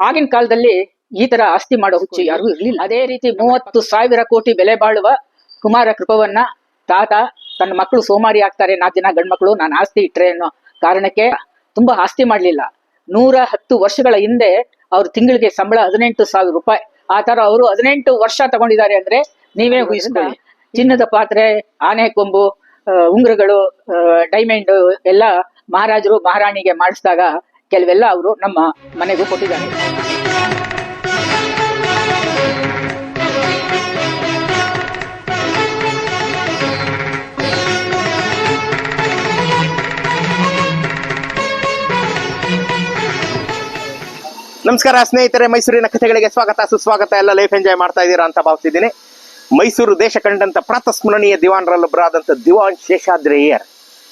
ಆಗಿನ ಕಾಲದಲ್ಲಿ ಈ ತರ ಆಸ್ತಿ ಮಾಡೋ ಹುಚ್ಚು ಯಾರು ಇರ್ಲಿಲ್ಲ. ಅದೇ ರೀತಿ ಮೂವತ್ತು ಸಾವಿರ ಕೋಟಿ ಬೆಲೆ ಬಾಳುವ ಕುಮಾರ ಕೃಪವನ್ನ ತಾತ ತನ್ನ ಮಕ್ಕಳು ಸೋಮಾರಿ ಆಗ್ತಾರೆ ನಾಲ್ಕು ಜನ ಗಂಡ್ಮಕ್ಳು ನಾನು ಆಸ್ತಿ ಇಟ್ರೆ ಅನ್ನೋ ಕಾರಣಕ್ಕೆ ತುಂಬಾ ಆಸ್ತಿ ಮಾಡ್ಲಿಲ್ಲ. ನೂರ ಹತ್ತು ವರ್ಷಗಳ ಹಿಂದೆ ಅವ್ರ ತಿಂಗಳಿಗೆ ಸಂಬಳ ಹದಿನೆಂಟು ಸಾವಿರ ರೂಪಾಯಿ. ಆ ತರ ಅವರು ಹದಿನೆಂಟು ವರ್ಷ ತಗೊಂಡಿದ್ದಾರೆ ಅಂದ್ರೆ ನೀವೇ ಊಹಿಸ್ಕೊಳ್ಳಿ. ಚಿನ್ನದ ಪಾತ್ರೆ ಆನೆ ಕೊಂಬು ಉಂಗ್ರಗಳು ಉಂಗುರಗಳು ಡೈಮಂಡ್ ಎಲ್ಲ ಮಹಾರಾಜರು ಮಹಾರಾಣಿಗೆ ಮಾಡಿಸಿದಾಗ ಕೆಲವೆಲ್ಲ ಅವರು ನಮ್ಮ ಮನೆಗೂ ಕೊಟ್ಟಿದ್ದಾರೆ. ನಮಸ್ಕಾರ ಸ್ನೇಹಿತರೆ, ಮೈಸೂರಿನ ಕಥೆಗಳಿಗೆ ಸ್ವಾಗತ, ಸುಸ್ವಾಗತ, ಎಲ್ಲ ಲೈಫ್ ಎಂಜಾಯ್ ಮಾಡ್ತಾ ಇದ್ದೀರಾ ಅಂತ ಭಾವಿಸಿದ್ದೀನಿ ಮೈಸೂರು ದೇಶ ಕಂಡಂತ ಪ್ರಾತಸ್ಮರಣೀಯ ದಿವಾನ್ರಲ್ಲೊಬ್ಬರಾದಂಥ ದಿವಾನ್ ಶೇಷಾದ್ರೇಯರ್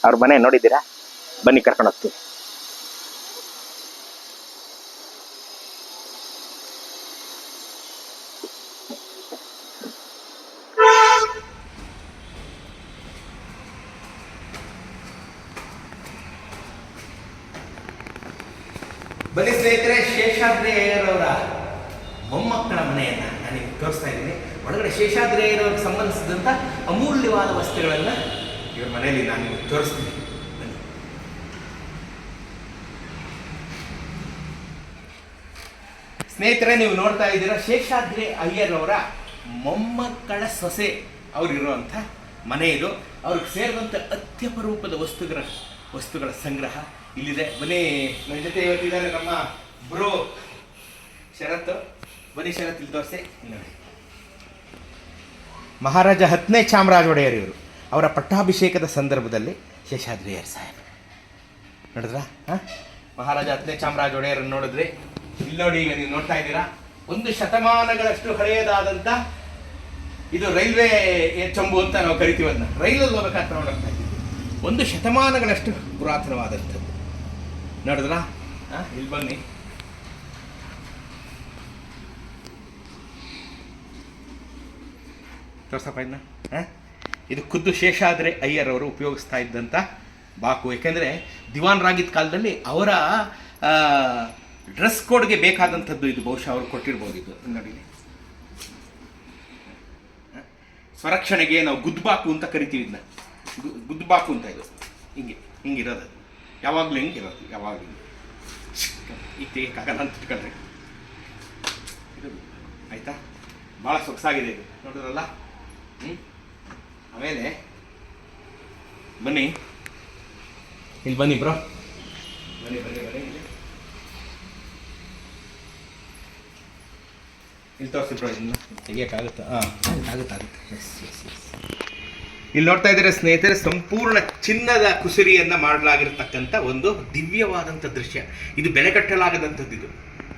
ಅವ್ರ ಮನೆ ನೋಡಿದ್ದೀರಾ? ಬನ್ನಿ ಕರ್ಕೊಂಡು ಹೋಗ್ತೀನಿ ಬನ್ನಿ ಸ್ನೇಹಿತರೆ ಶೇಷಾದ್ರೇಯರವರ ಮೊಮ್ಮಕ್ಕಳ ಮನೆಯನ್ನ ನಾನು ನಿಮ್ಗೆ ತೋರಿಸ್ತಾ ಇದ್ದೀನಿ ಒಳಗಡೆ ಶೇಷಾದ್ರೇಯರವ್ರಿಗೆ ಸಂಬಂಧಿಸಿದಂಥ ಅಮೂಲ್ಯವಾದ ವಸ್ತುಗಳನ್ನ ಇವ್ರ ಮನೆಯಲ್ಲಿ ನಾನು ನಿಮ್ಗೆ ತೋರಿಸ್ತೀನಿ ಬನ್ನಿ ಸ್ನೇಹಿತರೆ, ನೀವು ನೋಡ್ತಾ ಇದ್ದೀರಾ, ಶೇಷಾದ್ರಿ ಅಯ್ಯರ್ ಅವರ ಮೊಮ್ಮಕ್ಕಳ ಸೊಸೆ ಅವರಿರುವಂಥ ಮನೆ ಇದು. ಅವ್ರಿಗೆ ಸೇರಿದಂಥ ಅತ್ಯಪರೂಪದ ವಸ್ತುಗಳ ವಸ್ತುಗಳ ಸಂಗ್ರಹ ಇಲ್ಲಿದೆ. ಬನ್ನಿ ನನ್ನ ಜೊತೆ ಇವತ್ತಿದ್ದಾರೆ ನಮ್ಮ ಬ್ರೋ ಶರತ್. ಬನ್ನಿ ಶರತ್, ಇಲ್ಲಿ ತೋರಿಸಿ. ನೋಡಿ. ಮಹಾರಾಜ ಹತ್ತನೇ ಚಾಮರಾಜ ಒಡೆಯರ್ ಇವರು ಅವರ ಪಟ್ಟಾಭಿಷೇಕದ ಸಂದರ್ಭದಲ್ಲಿ ಶೇಷಾದ್ರಿಯರ್ ಸಾಹೇಬ್ ನೋಡಿದ್ರ? ಮಹಾರಾಜ ಹತ್ತನೇ ಚಾಮರಾಜ ಒಡೆಯರನ್ನು ನೋಡಿದ್ರಿ. ಇಲ್ಲಿ ನೋಡಿ ಈಗ ನೀವು ನೋಡ್ತಾ ಇದ್ದೀರಾ? ಒಂದು ಶತಮಾನಗಳಷ್ಟು ಹಳೆಯದಾದಂತ ಇದು ರೈಲ್ವೆ ಚಂಬು ಅಂತ ನಾವು ಕರಿತೀವಿ ಅದನ್ನ ರೈಲಲ್ಲಿ ಹೋಗ್ಬೇಕಾದ್ರೆ ನೋಡ್ತಾ ಇದ್ದೀವಿ. ಒಂದು ಶತಮಾನಗಳಷ್ಟು ಪುರಾತನವಾದಂಥದ್ದು. ನೋಡಿದ್ರಾ? ಇಲ್ಲಿ ಬನ್ನಿ. ತೋರ್ಸಪ್ಪ ಇದನ್ನ? ಇದು ಖುದ್ದು ಶೇಷಾದ್ರೆ ಅಯ್ಯರ್ ಅವರು ಉಪಯೋಗಿಸ್ತಾ ಇದ್ದಂಥ ಬಾಕು. ಯಾಕೆಂದರೆ ದಿವಾನ್ರಾಗಿದ್ದ ಕಾಲದಲ್ಲಿ ಅವರ ಡ್ರೆಸ್ ಕೋಡ್ಗೆ ಬೇಕಾದಂಥದ್ದು ಇದು ಬಹುಶಃ ಅವರು ಕೊಟ್ಟಿರ್ಬೋದು ಇದು ನೋಡಿ ಇಲ್ಲಿ. ಸ್ವರಕ್ಷಣೆಗೆ ನಾವು ಗುದ್ಬಾಕು ಅಂತ ಕರಿತೀವಿ ಇದನ್ನ. ಗುದ್ಬಾಕು ಅಂತ ಇದು. ಹಿಂಗೆ, ಹಿಂಗಿರೋದು ಯಾವಾಗಲೂ ಹಿಂಗೆ. ಇರೋದು ಯಾವಾಗಲೂ ಈಗ ತೆಗಿಯಕ್ಕಾಗಲ್ಲ ಅಂತ ಇಟ್ಕೊಂಡ್ರೆ. ಇದು, ಆಯ್ತಾ? ಭಾಳ ಸೊಗಸಾಗಿದೆ ಇದು. ನೋಡಿದ್ರಲ್ಲ? ಹ್ಞೂ ಆಮೇಲೆ, ಬನ್ನಿ. ಇಲ್ಲಿ ಬನ್ನಿ ಬ್ರೋ. ಬನ್ನಿ ಬನ್ನಿ ಬನ್ನಿ ಇಲ್ಲಿ ಇಲ್ಲಿ ತೋರಿಸಿ ಬ್ರೋ ಇದನ್ನ. ತೆಗಿಯೋಕ್ಕಾಗುತ್ತಾ? ಹಾಂ ಆಗುತ್ತೆ ಆಗುತ್ತೆ. ಎಸ್ ಎಸ್ ಎಸ್ ಇಲ್ಲಿ ನೋಡ್ತಾ ಇದ್ದೀರಾ ಸ್ನೇಹಿತರೆ ಸಂಪೂರ್ಣ ಚಿನ್ನದ ಕುಸುರಿಯನ್ನ ಮಾಡಲಾಗಿರ್ತಕ್ಕಂಥ ಒಂದು ದಿವ್ಯವಾದಂಥ ದೃಶ್ಯ. ಇದು ಬೆಲೆ ಕಟ್ಟಲಾಗದಂಥದ್ದು ಇದು.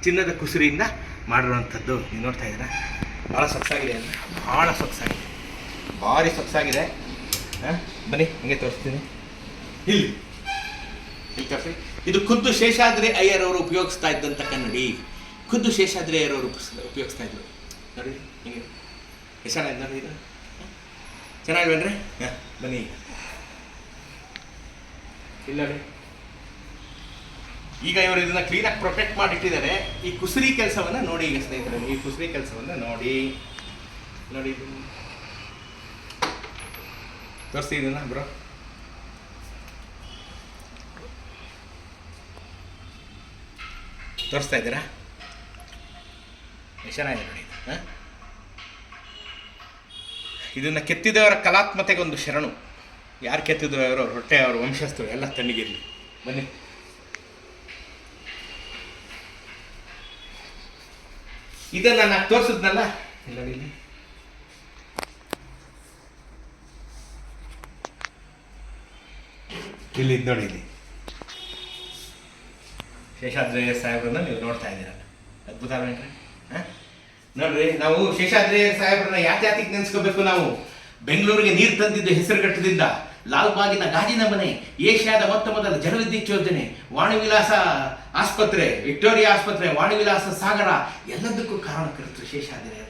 ಚಿನ್ನದ ಕುಸುರಿಯಿಂದ ಮಾಡಿರುವಂಥದ್ದು. ನೀವು ನೋಡ್ತಾ ಇದ್ದೀರಾ? ಭಾಳ ಸೊಗಸಾಗಿದೆ ಅಂದರೆ ಭಾಳ ಸೊಗಸಾಗಿದೆ. ಭಾರಿ ಸೊಗಸಾಗಿದೆ. ಹಾಂ ಬನ್ನಿ ಹಂಗೆ ತೋರಿಸ್ತೀನಿ. ಇಲ್ಲಿ. ಇಲ್ಲಿ ತೋರಿಸಿ. ಇದು ಖುದ್ದು ಶೇಷಾದ್ರಿ ಅಯ್ಯರ್ ಅವರು ಉಪಯೋಗಿಸ್ತಾ ಇದ್ದಂಥ ಕನ್ನಡಿ. ಖುದ್ದು ಶೇಷಾದ್ರಿ ಅಯ್ಯರ್ ಅವರು ಉಪಯೋಗಿಸ್ತಾ ಇದ್ರು. ನೋಡಿ ಹಿಂಗೆ. ಎಷ್ಟು ನೋಡಿ ಇದು. ಚೆನ್ನಾಗಿಲ್ವೇನ್ರಿ? ಬನ್ನಿ. ಇಲ್ಲ ನೋಡಿ ಈಗ ಇವರು ಇದನ್ನ ಕ್ಲೀನಾಗಿ ಪ್ರೊಟೆಕ್ಟ್ ಮಾಡಿಟ್ಟಿದ್ದಾರೆ. ಈ ಕುಸುರಿ ಕೆಲಸವನ್ನ ನೋಡಿ ಈಗ ಸ್ನೇಹಿತರೆ, ಈ ಕುಸುರಿ ಕೆಲಸವನ್ನ ನೋಡಿ. ನೋಡಿ. ತೋರಿಸಿ ಇದನ್ನ, ಬ್ರೋ. ತೋರಿಸ್ತಾ ಇದ್ದೀರಾ? ಚೆನ್ನಾಗಿದೆ ನೋಡಿ ಹಾಂ ಇದನ್ನ ಕೆತ್ತಿದವರ ಕಲಾತ್ಮತೆಗೊಂದು ಶರಣು. ಯಾರು ಕೆತ್ತಿದ್ರು ಅವರು? ಹೊಟ್ಟೆ ಅವ್ರ, ವಂಶಸ್ಥರು, ಎಲ್ಲ ತಣ್ಣಗಿರಲಿ. ಬನ್ನಿ. ಇದನ್ನ ನಾನು ತೋರಿಸಿದ್ನಲ್ಲ? ಇಲ್ಲ, ಇಲ್ಲಿ. ಇಲ್ಲಿ ನೋಡಿ, ಇಲ್ಲಿ. ಶೇಷಾದ್ರಯ್ಯ ಸಾಹೇಬ್ರನ್ನ ನೀವು ನೋಡ್ತಾ ಇದ್ದೀರಲ್ಲ ಅದ್ಭುತ ಹಾ? ನೋಡ್ರಿ, ನಾವು ಶೇಷಾದ್ರಿ ಸಾಹೇಬ್ರನ್ನ ಯಾತ್ಯಾತಿಗೆ ನೆನ್ಸ್ಕೋಬೇಕು ನಾವು. ಬೆಂಗಳೂರಿಗೆ ನೀರು ತಂದಿದ್ದು ಹೆಸರುಗಟ್ಟದಿಂದ ಲಾಲ್ಬಾಗಿನ ಗಾಜಿನ ಮನೆ, ಏಷ್ಯಾದ ಮೊತ್ತ ಮೊದಲ ಜಲವಿದ್ಯುತ್ ಯೋಜನೆ, ವಾಣಿವಿಲಾಸ ಆಸ್ಪತ್ರೆ, ವಿಕ್ಟೋರಿಯಾ ಆಸ್ಪತ್ರೆ, ವಾಣಿವಿಲಾಸ ಸಾಗರ, ಎಲ್ಲದಕ್ಕೂ ಕಾರಣಕರ್ತರು ಶೇಷಾದ್ರಿ?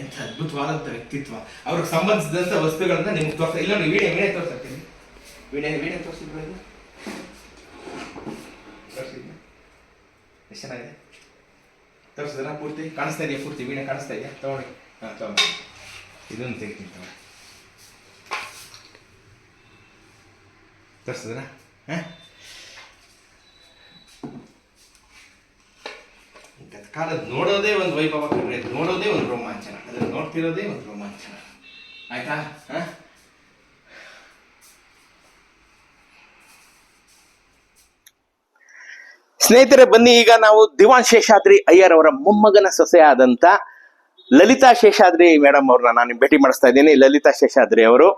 ಎಂಥ ಅದ್ಭುತವಾದಂಥ ವ್ಯಕ್ತಿತ್ವ. ಅವ್ರಿಗೆ ಸಂಬಂಧಿಸಿದಂಥ ವಸ್ತುಗಳನ್ನ ನಿಮ್ಗೆ ತೋರಿಸ್ತಾ ಇಲ್ಲ ನೋಡಿ, ವೀಣೆ ವೀಣೆ ತೋರಿಸ್ತೀನಿ ವೀಣೆ ವೀಣೆ ತೋರಿಸಿದ್ರು ಇದು? ಎಷ್ಟು ಚೆನ್ನಾಗಿದೆ? ತೋರಿಸಿದ್ರ? ಪೂರ್ತಿ? ಕಾಣಿಸ್ತಾ ಇದೆಯಾ? ಪೂರ್ತಿ? ವೀಣೆ ಕಾಣಿಸ್ತಾ ಇದೆಯಾ? ತಗೊಳ್ಳಿ. ಹಾಂ ತಗೊಂಡು ಇದನ್ನು ತೆಗಿತೀನಿ ತಗೊಳ್ಳಿ. ತೋರಿಸಿದ್ರ? ಹಾಂ? ಕಾಲದ ನೋಡೋದೇ ಒಂದು ವೈಭವ ನೋಡೋದೇ ಒಂದು ರೋಮಾಂಚನ. ಅದನ್ನು ನೋಡ್ತಿರೋದೇ ಒಂದು ರೋಮಾಂಚನ. ಆಯ್ತಾ? ಹಾಂ? ಸ್ನೇಹಿತರೆ, ಬನ್ನಿ, ಈಗ ನಾವು ದಿವಾನ್ ಶೇಷಾದ್ರಿ ಅಯ್ಯರ್ ಅವರ ಮೊಮ್ಮಗನ ಸೊಸೆ ಆದಂತ ಲಲಿತಾ ಶೇಷಾದ್ರಿ ಮೇಡಮ್ ಅವ್ರನ್ನ ನಾನು ಭೇಟಿ ಮಾಡಿಸ್ತಾ ಇದ್ದೀನಿ. ಲಲಿತಾ ಶೇಷಾದ್ರಿ ಅವರು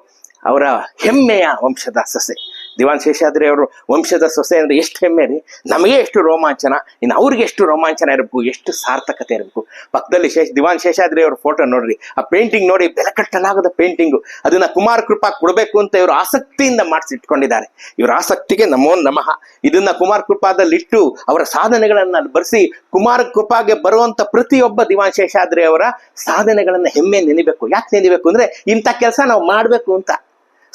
ಅವರ ಹೆಮ್ಮೆಯ ವಂಶದ ಸೊಸೆ. ದಿವಾನ್ ಶೇಷಾದ್ರಿ ಅವರು ವಂಶದ ಸೊಸೆ ಅಂದ್ರೆ ಎಷ್ಟು ಹೆಮ್ಮೆ ರೀ? ನಮಗೆ ಎಷ್ಟು ರೋಮಾಂಚನ, ಇನ್ನು ಅವ್ರಿಗೆ ಎಷ್ಟು ರೋಮಾಂಚನ ಇರಬೇಕು, ಎಷ್ಟು ಸಾರ್ಥಕತೆ ಇರಬೇಕು. ಪಕ್ಕದಲ್ಲಿ ಶೇಷ್, ದಿವಾನ್ ಶೇಷಾದ್ರಿ ಅವ್ರ ಫೋಟೋ ನೋಡ್ರಿ. ಆ ಪೇಂಟಿಂಗ್ ನೋಡಿ ಬೆಲೆ ಕಟ್ಟಲಾಗದ ಪೇಂಟಿಂಗು ಅದನ್ನ ಕುಮಾರ ಕೃಪಾ ಕೊಡಬೇಕು ಅಂತ ಇವರು ಆಸಕ್ತಿಯಿಂದ ಮಾಡಿಸಿಟ್ಕೊಂಡಿದ್ದಾರೆ. ಇವರ ಆಸಕ್ತಿಗೆ ನಮೋ ನಮಃ. ಇದನ್ನ ಕುಮಾರ್ ಕೃಪಾದಲ್ಲಿಟ್ಟು ಅವರ ಸಾಧನೆಗಳನ್ನ ಬರೆಸಿ ಕುಮಾರ ಕೃಪಾಗೆ ಬರುವಂತ ಪ್ರತಿಯೊಬ್ಬ ದಿವಾನ್ ಶೇಷಾದ್ರಿ ಅವರ ಸಾಧನೆಗಳನ್ನ ಹೆಮ್ಮೆ ನೆನಿಬೇಕು. ಯಾಕೆ ನೆನಿಬೇಕು ಅಂದ್ರೆ ಇಂಥ ಕೆಲಸ ನಾವು ಮಾಡ್ಬೇಕು ಅಂತ.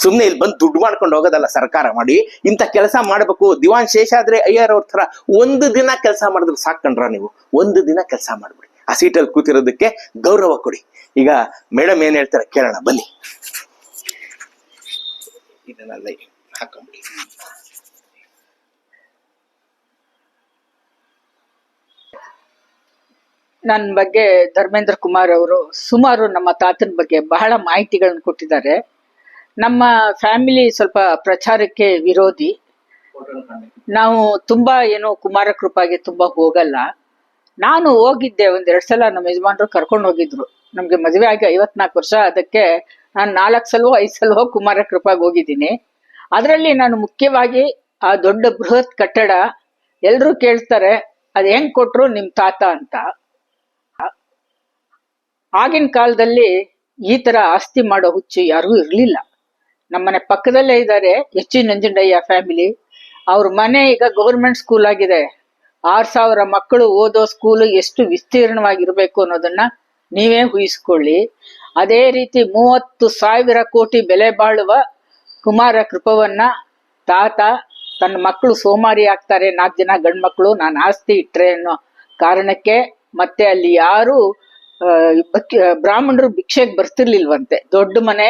ಸುಮ್ಮನೆ ಇಲ್ಲಿ ಬಂದು ದುಡ್ಡು ಮಾಡ್ಕೊಂಡು ಹೋಗೋದಲ್ಲ ಸರ್ಕಾರ ಮಾಡಿ, ಇಂಥ ಕೆಲಸ ಮಾಡಬೇಕು. ದಿವಾನ್ ಶೇಷಾದ್ರಿ ಅಯ್ಯರ್ ಅವ್ರ ಥರ ಒಂದು ದಿನ ಕೆಲಸ ಮಾಡಿದ್ರೆ ಸಾಕಂಡ್ರ ನೀವು. ಒಂದು ದಿನ ಕೆಲಸ ಮಾಡ್ಬಿಡಿ. ಆ ಸೀಟಲ್ಲಿ ಕೂತಿರೋದಕ್ಕೆ ಗೌರವ ಕೊಡಿ. ಈಗ ಮೇಡಮ್ ಏನ್ ಹೇಳ್ತಾರೆ ಕೇಳೋಣ, ಬನ್ನಿ. ಇದನ್ನೆಲ್ಲ ಹಾಕೊಂಬಿಡಿ. ನನ್ನ ಬಗ್ಗೆ ಧರ್ಮೇಂದ್ರ ಕುಮಾರ್ ಅವರು ಸುಮಾರು ನಮ್ಮ ತಾತನ ಬಗ್ಗೆ ಬಹಳ ಮಾಹಿತಿಗಳನ್ನು ಕೊಟ್ಟಿದ್ದಾರೆ. ನಮ್ಮ ಫ್ಯಾಮಿಲಿ ಸ್ವಲ್ಪ ಪ್ರಚಾರಕ್ಕೆ ವಿರೋಧಿ. ನಾವು ತುಂಬಾ ಏನು ಕುಮಾರ ಕೃಪಾಗೆ ತುಂಬಾ ಹೋಗಲ್ಲ. ನಾನು ಹೋಗಿದ್ದೆ ಒಂದೆರಡು ಸಲ ನಮ್ಮ ಯಜಮಾನ್ರು ಕರ್ಕೊಂಡು ಹೋಗಿದ್ರು. ನಮ್ಗೆ ಮದುವೆ ಆಗಿ ಐವತ್ನಾಲ್ಕು ವರ್ಷ ಅದಕ್ಕೆ ನಾನು ನಾಲ್ಕು ಸಲವೋ, ಐದು ಸಲವೋ ಕುಮಾರ ಕೃಪಾಗೆ ಹೋಗಿದ್ದೀನಿ. ಅದರಲ್ಲಿ ನಾನು ಮುಖ್ಯವಾಗಿ ಆ ದೊಡ್ಡ ಬೃಹತ್ ಕಟ್ಟಡ ಎಲ್ಲರೂ ಕೇಳ್ತಾರೆ, ಅದು ಹೆಂಗ್ ಕೊಟ್ರು ನಿಮ್ ತಾತ ಅಂತ? ಆಗಿನ ಕಾಲದಲ್ಲಿ ಈ ತರ ಆಸ್ತಿ ಮಾಡೋ ಹುಚ್ಚು ಯಾರಿಗೂ ಇರ್ಲಿಲ್ಲ. ನಮ್ಮನೆ ಪಕ್ಕದಲ್ಲೇ ಇದ್ದಾರೆ ಎಚ್ ನಂಜುಂಡಯ್ಯ ಫ್ಯಾಮಿಲಿ. ಅವ್ರ ಮನೆ ಈಗ ಗೌರ್ಮೆಂಟ್ ಸ್ಕೂಲ್ ಆಗಿದೆ. ಆರ್ ಸಾವಿರ ಮಕ್ಕಳು ಓದೋ ಸ್ಕೂಲ್ ಎಷ್ಟು ವಿಸ್ತೀರ್ಣವಾಗಿರ್ಬೇಕು ಅನ್ನೋದನ್ನ ನೀವೇ ಊಹಿಸ್ಕೊಳ್ಳಿ. ಅದೇ ರೀತಿ ಮೂವತ್ತು ಸಾವಿರ ಕೋಟಿ ಬೆಲೆ ಬಾಳುವ ಕುಮಾರ ಕೃಪವನ್ನ ತಾತ ತನ್ನ ಮಕ್ಕಳು ಸೋಮಾರಿ ಆಗ್ತಾರೆ, ನಾಲ್ಕು ಜನ ಗಂಡ್ ಮಕ್ಕಳು ನಾನು ಆಸ್ತಿ ಇಟ್ರೆ ಅನ್ನೋ ಕಾರಣಕ್ಕೆ ಮತ್ತೆ ಅಲ್ಲಿ ಯಾರು ಬ್ರಾಹ್ಮಣರು ಭಿಕ್ಷೆಗೆ ಬರ್ತಿರ್ಲಿಲ್ವಂತೆ. ದೊಡ್ಡ ಮನೆ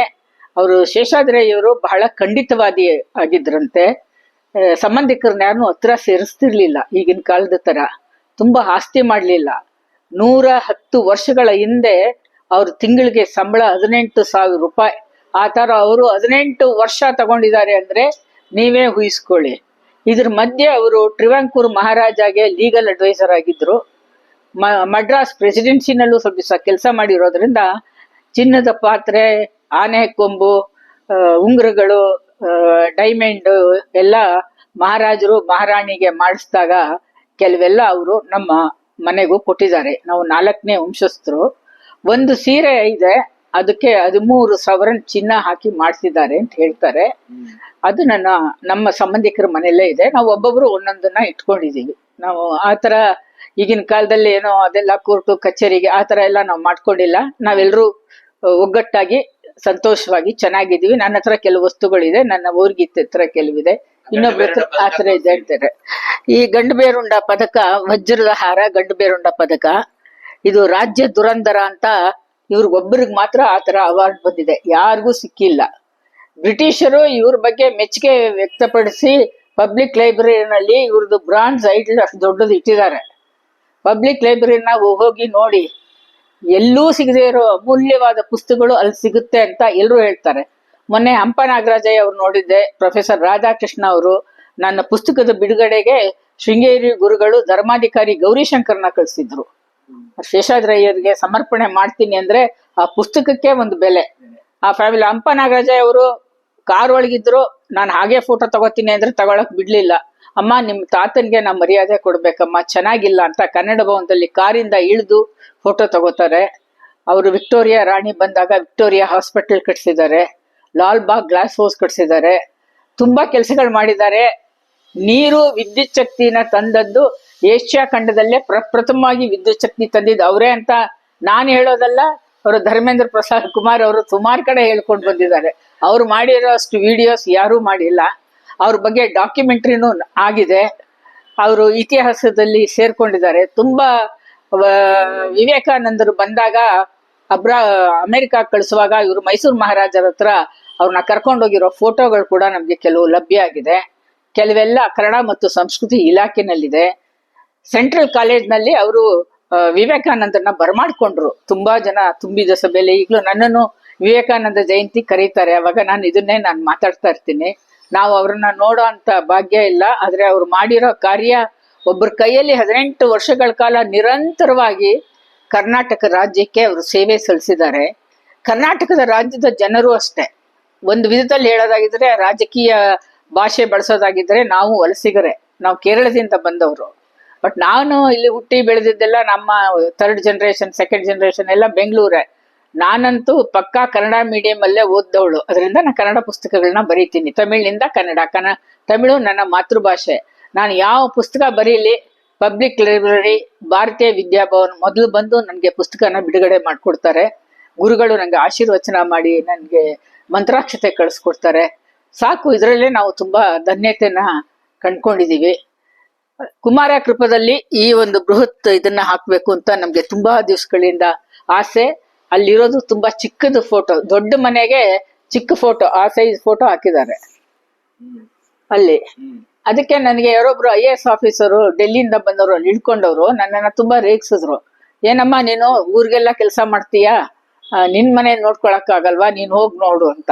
ಅವರು ಶೇಷಾದ್ರಯ್ಯವರು ಬಹಳ ಖಂಡಿತವಾದಿ ಆಗಿದ್ರಂತೆ. ಸಂಬಂಧಿಕರನ್ನ ಯಾರನ್ನೂ ಹತ್ರ ಸೇರಿಸ್ತಿರ್ಲಿಲ್ಲ ಈಗಿನ ಕಾಲದ ತರ. ತುಂಬಾ ಆಸ್ತಿ ಮಾಡ್ಲಿಲ್ಲ. ನೂರ ಹತ್ತು ವರ್ಷಗಳ ಹಿಂದೆ ಅವ್ರ ತಿಂಗಳಿಗೆ ಸಂಬಳ ಹದಿನೆಂಟು ಸಾವಿರ ರೂಪಾಯಿ. ಆ ತರ ಅವರು ಹದಿನೆಂಟು ವರ್ಷ ತಗೊಂಡಿದ್ದಾರೆ ಅಂದ್ರೆ ನೀವೇ ಊಹಿಸ್ಕೊಳ್ಳಿ. ಇದ್ರ ಮಧ್ಯೆ ಅವರು ಟ್ರಿವಾಂಕೂರ್ ಮಹಾರಾಜಾಗೆ ಲೀಗಲ್ ಅಡ್ವೈಸರ್ ಆಗಿದ್ರು. ಮಡ್ರಾಸ್ ಪ್ರೆಸಿಡೆನ್ಸಿನಲ್ಲೂ ಸ್ವಲ್ಪ ಕೆಲಸ ಮಾಡಿರೋದ್ರಿಂದ ಚಿನ್ನದ ಪಾತ್ರೆ ಆನೆ, ಕೊಂಬು ಉಂಗುರಗಳು ಡೈಮಂಡ್ ಎಲ್ಲ ಮಹಾರಾಜರು, ಮಹಾರಾಣಿಗೆ ಮಾಡಿಸಿದಾಗ ಕೆಲವೆಲ್ಲ ಅವರು ನಮ್ಮ ಮನೆಗೂ ಕೊಟ್ಟಿದ್ದಾರೆ. ನಾವು ನಾಲ್ಕನೇ ವಂಶಸ್ಥರು. ಒಂದು ಸೀರೆ ಇದೆ, ಅದಕ್ಕೆ ಹದಿಮೂರು ಸಾವಿರ ಚಿನ್ನ ಹಾಕಿ ಮಾಡಿಸಿದ್ದಾರೆ ಅಂತ ಹೇಳ್ತಾರೆ. ಅದು ನನ್ನ, ನಮ್ಮ ಸಂಬಂಧಿಕರ ಮನೆಯಲ್ಲೇ ಇದೆ. ನಾವು ಒಬ್ಬೊಬ್ರು ಒಂದೊಂದನ್ನ ಇಟ್ಕೊಂಡಿದೀವಿ ನಾವು ಆ ತರ ಈಗಿನ ಕಾಲದಲ್ಲಿ ಏನೋ ಅದೆಲ್ಲ ಕೋರ್ಟು, ಕಚೇರಿಗೆ ಆ ತರ ಎಲ್ಲ ನಾವು ಮಾಡ್ಕೊಂಡಿಲ್ಲ. ನಾವೆಲ್ಲರೂ ಒಗ್ಗಟ್ಟಾಗಿ ಸಂತೋಷವಾಗಿ ಚೆನ್ನಾಗಿದ್ದೀವಿ. ನನ್ನ ಹತ್ರ ಕೆಲವು ವಸ್ತುಗಳಿದೆ. ನನ್ನ ಊರ್ಗಿತ್ತ ಹತ್ರ ಕೆಲವಿದೆ. ಇನ್ನೊಬ್ರ ಹತ್ರ ಆ ತರ ಇದೆ ಹೇಳ್ತಾರೆ ಈ ಗಂಡು ಬೇರುಂಡ ಪದಕ ವಜ್ರದ ಹಾರ ಗಂಡು ಬೇರುಂಡ ಪದಕ ಇದು ರಾಜ್ಯ ದುರಂಧರ ಅಂತ ಇವ್ರಿಗೊಬ್ಬರಿಗೆ ಮಾತ್ರ ಆ ತರ ಅವಾರ್ಡ್ ಬಂದಿದೆ. ಯಾರಿಗೂ ಸಿಕ್ಕಿಲ್ಲ. ಬ್ರಿಟಿಷರು ಇವ್ರ ಬಗ್ಗೆ ಮೆಚ್ಚುಗೆ ವ್ಯಕ್ತಪಡಿಸಿ ಪಬ್ಲಿಕ್ ಲೈಬ್ರರಿನಲ್ಲಿ ಇವ್ರದ್ದು ಬ್ರಾಂಡ್ ಐಟಲ್ ಅಷ್ಟು ದೊಡ್ಡದು ಇಟ್ಟಿದ್ದಾರೆ. ಪಬ್ಲಿಕ್ ಲೈಬ್ರರಿನ ಹೋಗಿ ನೋಡಿ. ಎಲ್ಲೂ ಸಿಗದೇ ಇರೋ ಅಮೂಲ್ಯವಾದ ಪುಸ್ತಕಗಳು ಅಲ್ಲಿ ಸಿಗುತ್ತೆ ಅಂತ ಎಲ್ಲರೂ ಹೇಳ್ತಾರೆ. ಮೊನ್ನೆ ಹಂಪ ನಾಗರಾಜಯ್ಯ ಅವ್ರು ನೋಡಿದ್ದೆ, ಪ್ರೊಫೆಸರ್ ರಾಧಾಕೃಷ್ಣ ಅವರು ನನ್ನ ಪುಸ್ತಕದ ಬಿಡುಗಡೆಗೆ ಶೃಂಗೇರಿ ಗುರುಗಳು ಧರ್ಮಾಧಿಕಾರಿ ಗೌರಿಶಂಕರ್ನ ಕಳಿಸಿದ್ರು. ಶೇಷಾದ್ರಯ್ಯರಿಗೆ ಸಮರ್ಪಣೆ ಮಾಡ್ತೀನಿ ಅಂದ್ರೆ ಆ ಪುಸ್ತಕಕ್ಕೆ ಒಂದು ಬೆಲೆ. ಆ ಫ್ಯಾಮಿಲಿ ಹಂಪ ನಾಗರಾಜಯ್ಯ ಅವರು ಕಾರ್ ಒಳಗಿದ್ರು, ನಾನು ಹಾಗೆ ಫೋಟೋ ತಗೋತೀನಿ ಅಂದ್ರೆ ತಗೊಳಕ್ ಬಿಡ್ಲಿಲ್ಲ. ಅಮ್ಮ ನಿಮ್ಮ ತಾತನಿಗೆ ನಾ ಮರ್ಯಾದೆ ಕೊಡ್ಬೇಕಮ್ಮ, ಚೆನ್ನಾಗಿಲ್ಲ ಅಂತ ಕನ್ನಡ ಭವನದಲ್ಲಿ ಕಾರಿಂದ ಇಳಿದು ಫೋಟೋ ತಗೋತಾರೆ. ಅವರು ವಿಕ್ಟೋರಿಯಾ ರಾಣಿ ಬಂದಾಗ ವಿಕ್ಟೋರಿಯಾ ಹಾಸ್ಪಿಟಲ್ ಕಟ್ಸಿದ್ದಾರೆ. ಲಾಲ್ ಬಾಗ್ ಗ್ಲಾಸ್ ಹೌಸ್ ಕಟ್ಸಿದ್ದಾರೆ. ತುಂಬಾ ಕೆಲಸಗಳು ಮಾಡಿದ್ದಾರೆ. ನೀರು, ವಿದ್ಯುತ್ ಶಕ್ತಿನ ತಂದದ್ದು ಏಷ್ಯಾ ಖಂಡದಲ್ಲೇ ಪ್ರಪ್ರಥಮವಾಗಿ ವಿದ್ಯುತ್ ಶಕ್ತಿ ತಂದಿದ್ದು ಅವರೇ ಅಂತ ನಾನು ಹೇಳೋದಲ್ಲ, ಅವರು ಧರ್ಮೇಂದ್ರ ಪ್ರಸಾದ್ ಕುಮಾರ್ ಅವರು ಸುಮಾರು ಕಡೆ ಹೇಳ್ಕೊಂಡು ಬಂದಿದ್ದಾರೆ. ಅವ್ರು ಮಾಡಿರೋ ಅಷ್ಟು ವಿಡಿಯೋಸ್ ಯಾರೂ ಮಾಡಿಲ್ಲ. ಅವ್ರ ಬಗ್ಗೆ ಡಾಕ್ಯುಮೆಂಟ್ರಿನೂ ಆಗಿದೆ. ಅವರು ಇತಿಹಾಸದಲ್ಲಿ ಸೇರ್ಕೊಂಡಿದ್ದಾರೆ. ತುಂಬಾ ವಿವೇಕಾನಂದರು ಬಂದಾಗ ಅಬ್ರಾ, ಅಮೆರಿಕ ಕಳಿಸುವಾಗ ಇವರು ಮೈಸೂರು ಮಹಾರಾಜರ ಹತ್ರ ಅವ್ರನ್ನ ಕರ್ಕೊಂಡೋಗಿರೋ ಫೋಟೋಗಳು ಕೂಡ ನಮ್ಗೆ ಕೆಲವು ಲಭ್ಯ ಆಗಿದೆ. ಕೆಲವೆಲ್ಲ ಕನ್ನಡ ಮತ್ತು ಸಂಸ್ಕೃತಿ ಇಲಾಖೆನಲ್ಲಿದೆ. ಸೆಂಟ್ರಲ್ ಕಾಲೇಜ್ನಲ್ಲಿ ಅವರು ವಿವೇಕಾನಂದರನ್ನ ಬರ್ಮಾಡ್ಕೊಂಡ್ರು. ತುಂಬಾ ಜನ ತುಂಬಿದ ಸಭೆಯಲ್ಲಿ ಈಗಲೂ ನನ್ನನ್ನು ವಿವೇಕಾನಂದ ಜಯಂತಿ ಕರೀತಾರೆ. ಅವಾಗ ನಾನು ಇದನ್ನೇ ನಾನು ಮಾತಾಡ್ತಾ ಇರ್ತೀನಿ. ನಾವು ಅವ್ರನ್ನ ನೋಡೋ ಅಂತ ಭಾಗ್ಯ ಇಲ್ಲ, ಆದರೆ ಅವ್ರು ಮಾಡಿರೋ ಕಾರ್ಯ ಒಬ್ಬರ ಕೈಯಲ್ಲಿ ಹದಿನೆಂಟು ವರ್ಷಗಳ ಕಾಲ ನಿರಂತರವಾಗಿ ಕರ್ನಾಟಕ ರಾಜ್ಯಕ್ಕೆ ಅವರು ಸೇವೆ ಸಲ್ಲಿಸಿದ್ದಾರೆ. ಕರ್ನಾಟಕದ ರಾಜ್ಯದ ಜನರು ಅಷ್ಟೇ. ಒಂದು ವಿಧದಲ್ಲಿ ಹೇಳೋದಾಗಿದ್ರೆ ರಾಜಕೀಯ ಭಾಷೆ ಬಳಸೋದಾಗಿದ್ರೆ ನಾವು ವಲಸಿಗರೇ, ನಾವು ಕೇರಳದಿಂದ ಬಂದವರು. ಬಟ್ ನಾನು ಇಲ್ಲಿ ಹುಟ್ಟಿ ಬೆಳೆದಿದ್ದೆಲ್ಲ ನಮ್ಮ ಥರ್ಡ್ ಜನರೇಷನ್ ಸೆಕೆಂಡ್ ಜನರೇಷನ್ ಎಲ್ಲ ಬೆಂಗಳೂರೇ. ನಾನಂತೂ ಪಕ್ಕಾ ಕನ್ನಡ ಮೀಡಿಯಂ ಅಲ್ಲೇ ಓದ್ದವಳು. ಅದರಿಂದ ನಾನು ಕನ್ನಡ ಪುಸ್ತಕಗಳನ್ನ ಬರೀತೀನಿ. ತಮಿಳಿನಿಂದ ಕನ್ನಡ. ಕನ್ನ ತಮಿಳು ನನ್ನ ಮಾತೃಭಾಷೆ. ನಾನು ಯಾವ ಪುಸ್ತಕ ಬರೀಲಿ ಪಬ್ಲಿಕ್ ಲೈಬ್ರರಿ ಭಾರತೀಯ ವಿದ್ಯಾಭವನ್ ಮೊದಲು ಬಂದು ನನಗೆ ಪುಸ್ತಕನ ಬಿಡುಗಡೆ ಮಾಡಿಕೊಡ್ತಾರೆ. ಗುರುಗಳು ನನಗೆ ಆಶೀರ್ವಚನ ಮಾಡಿ ನನಗೆ ಮಂತ್ರಾಕ್ಷತೆ ಕಳಿಸ್ಕೊಡ್ತಾರೆ. ಸಾಕು, ಇದರಲ್ಲೇ ನಾವು ತುಂಬಾ ಧನ್ಯತೆನ ಕಂಡ್ಕೊಂಡಿದ್ದೀವಿ ಕುಮಾರ ಕೃಪದಲ್ಲಿ ಈ ಒಂದು ಬೃಹತ್ ಇದನ್ನ ಹಾಕಬೇಕು ಅಂತ ನಮಗೆ ತುಂಬಾ ದಿವಸಗಳಿಂದ ಆಸೆ. ಅಲ್ಲಿರೋದು ತುಂಬಾ ಚಿಕ್ಕದು ಫೋಟೋ ದೊಡ್ಡ ಮನೆಗೆ ಚಿಕ್ಕ ಫೋಟೋ ಆ ಸೈಜ್ ಫೋಟೋ ಹಾಕಿದ್ದಾರೆ. ಅಲ್ಲಿ. ಅದಕ್ಕೆ ನನಗೆ ಯಾರೊಬ್ರು ಐ ಎ ಎಸ್ ಆಫೀಸರು ಡೆಲ್ಲಿಯಿಂದ ಬಂದವರು ಇಳ್ಕೊಂಡವ್ರು ನನ್ನನ್ನ ತುಂಬಾ ರೇಗಿಸಿದ್ರು. ಏನಮ್ಮ, ನೀನು ಊರಿಗೆಲ್ಲ ಕೆಲಸ ಮಾಡ್ತೀಯಾ? ನಿನ್ ಮನೆ ನೋಡ್ಕೊಳಕ್ ಆಗಲ್ವಾ ನೀನ್ ಹೋಗ್ ನೋಡು ಅಂತ.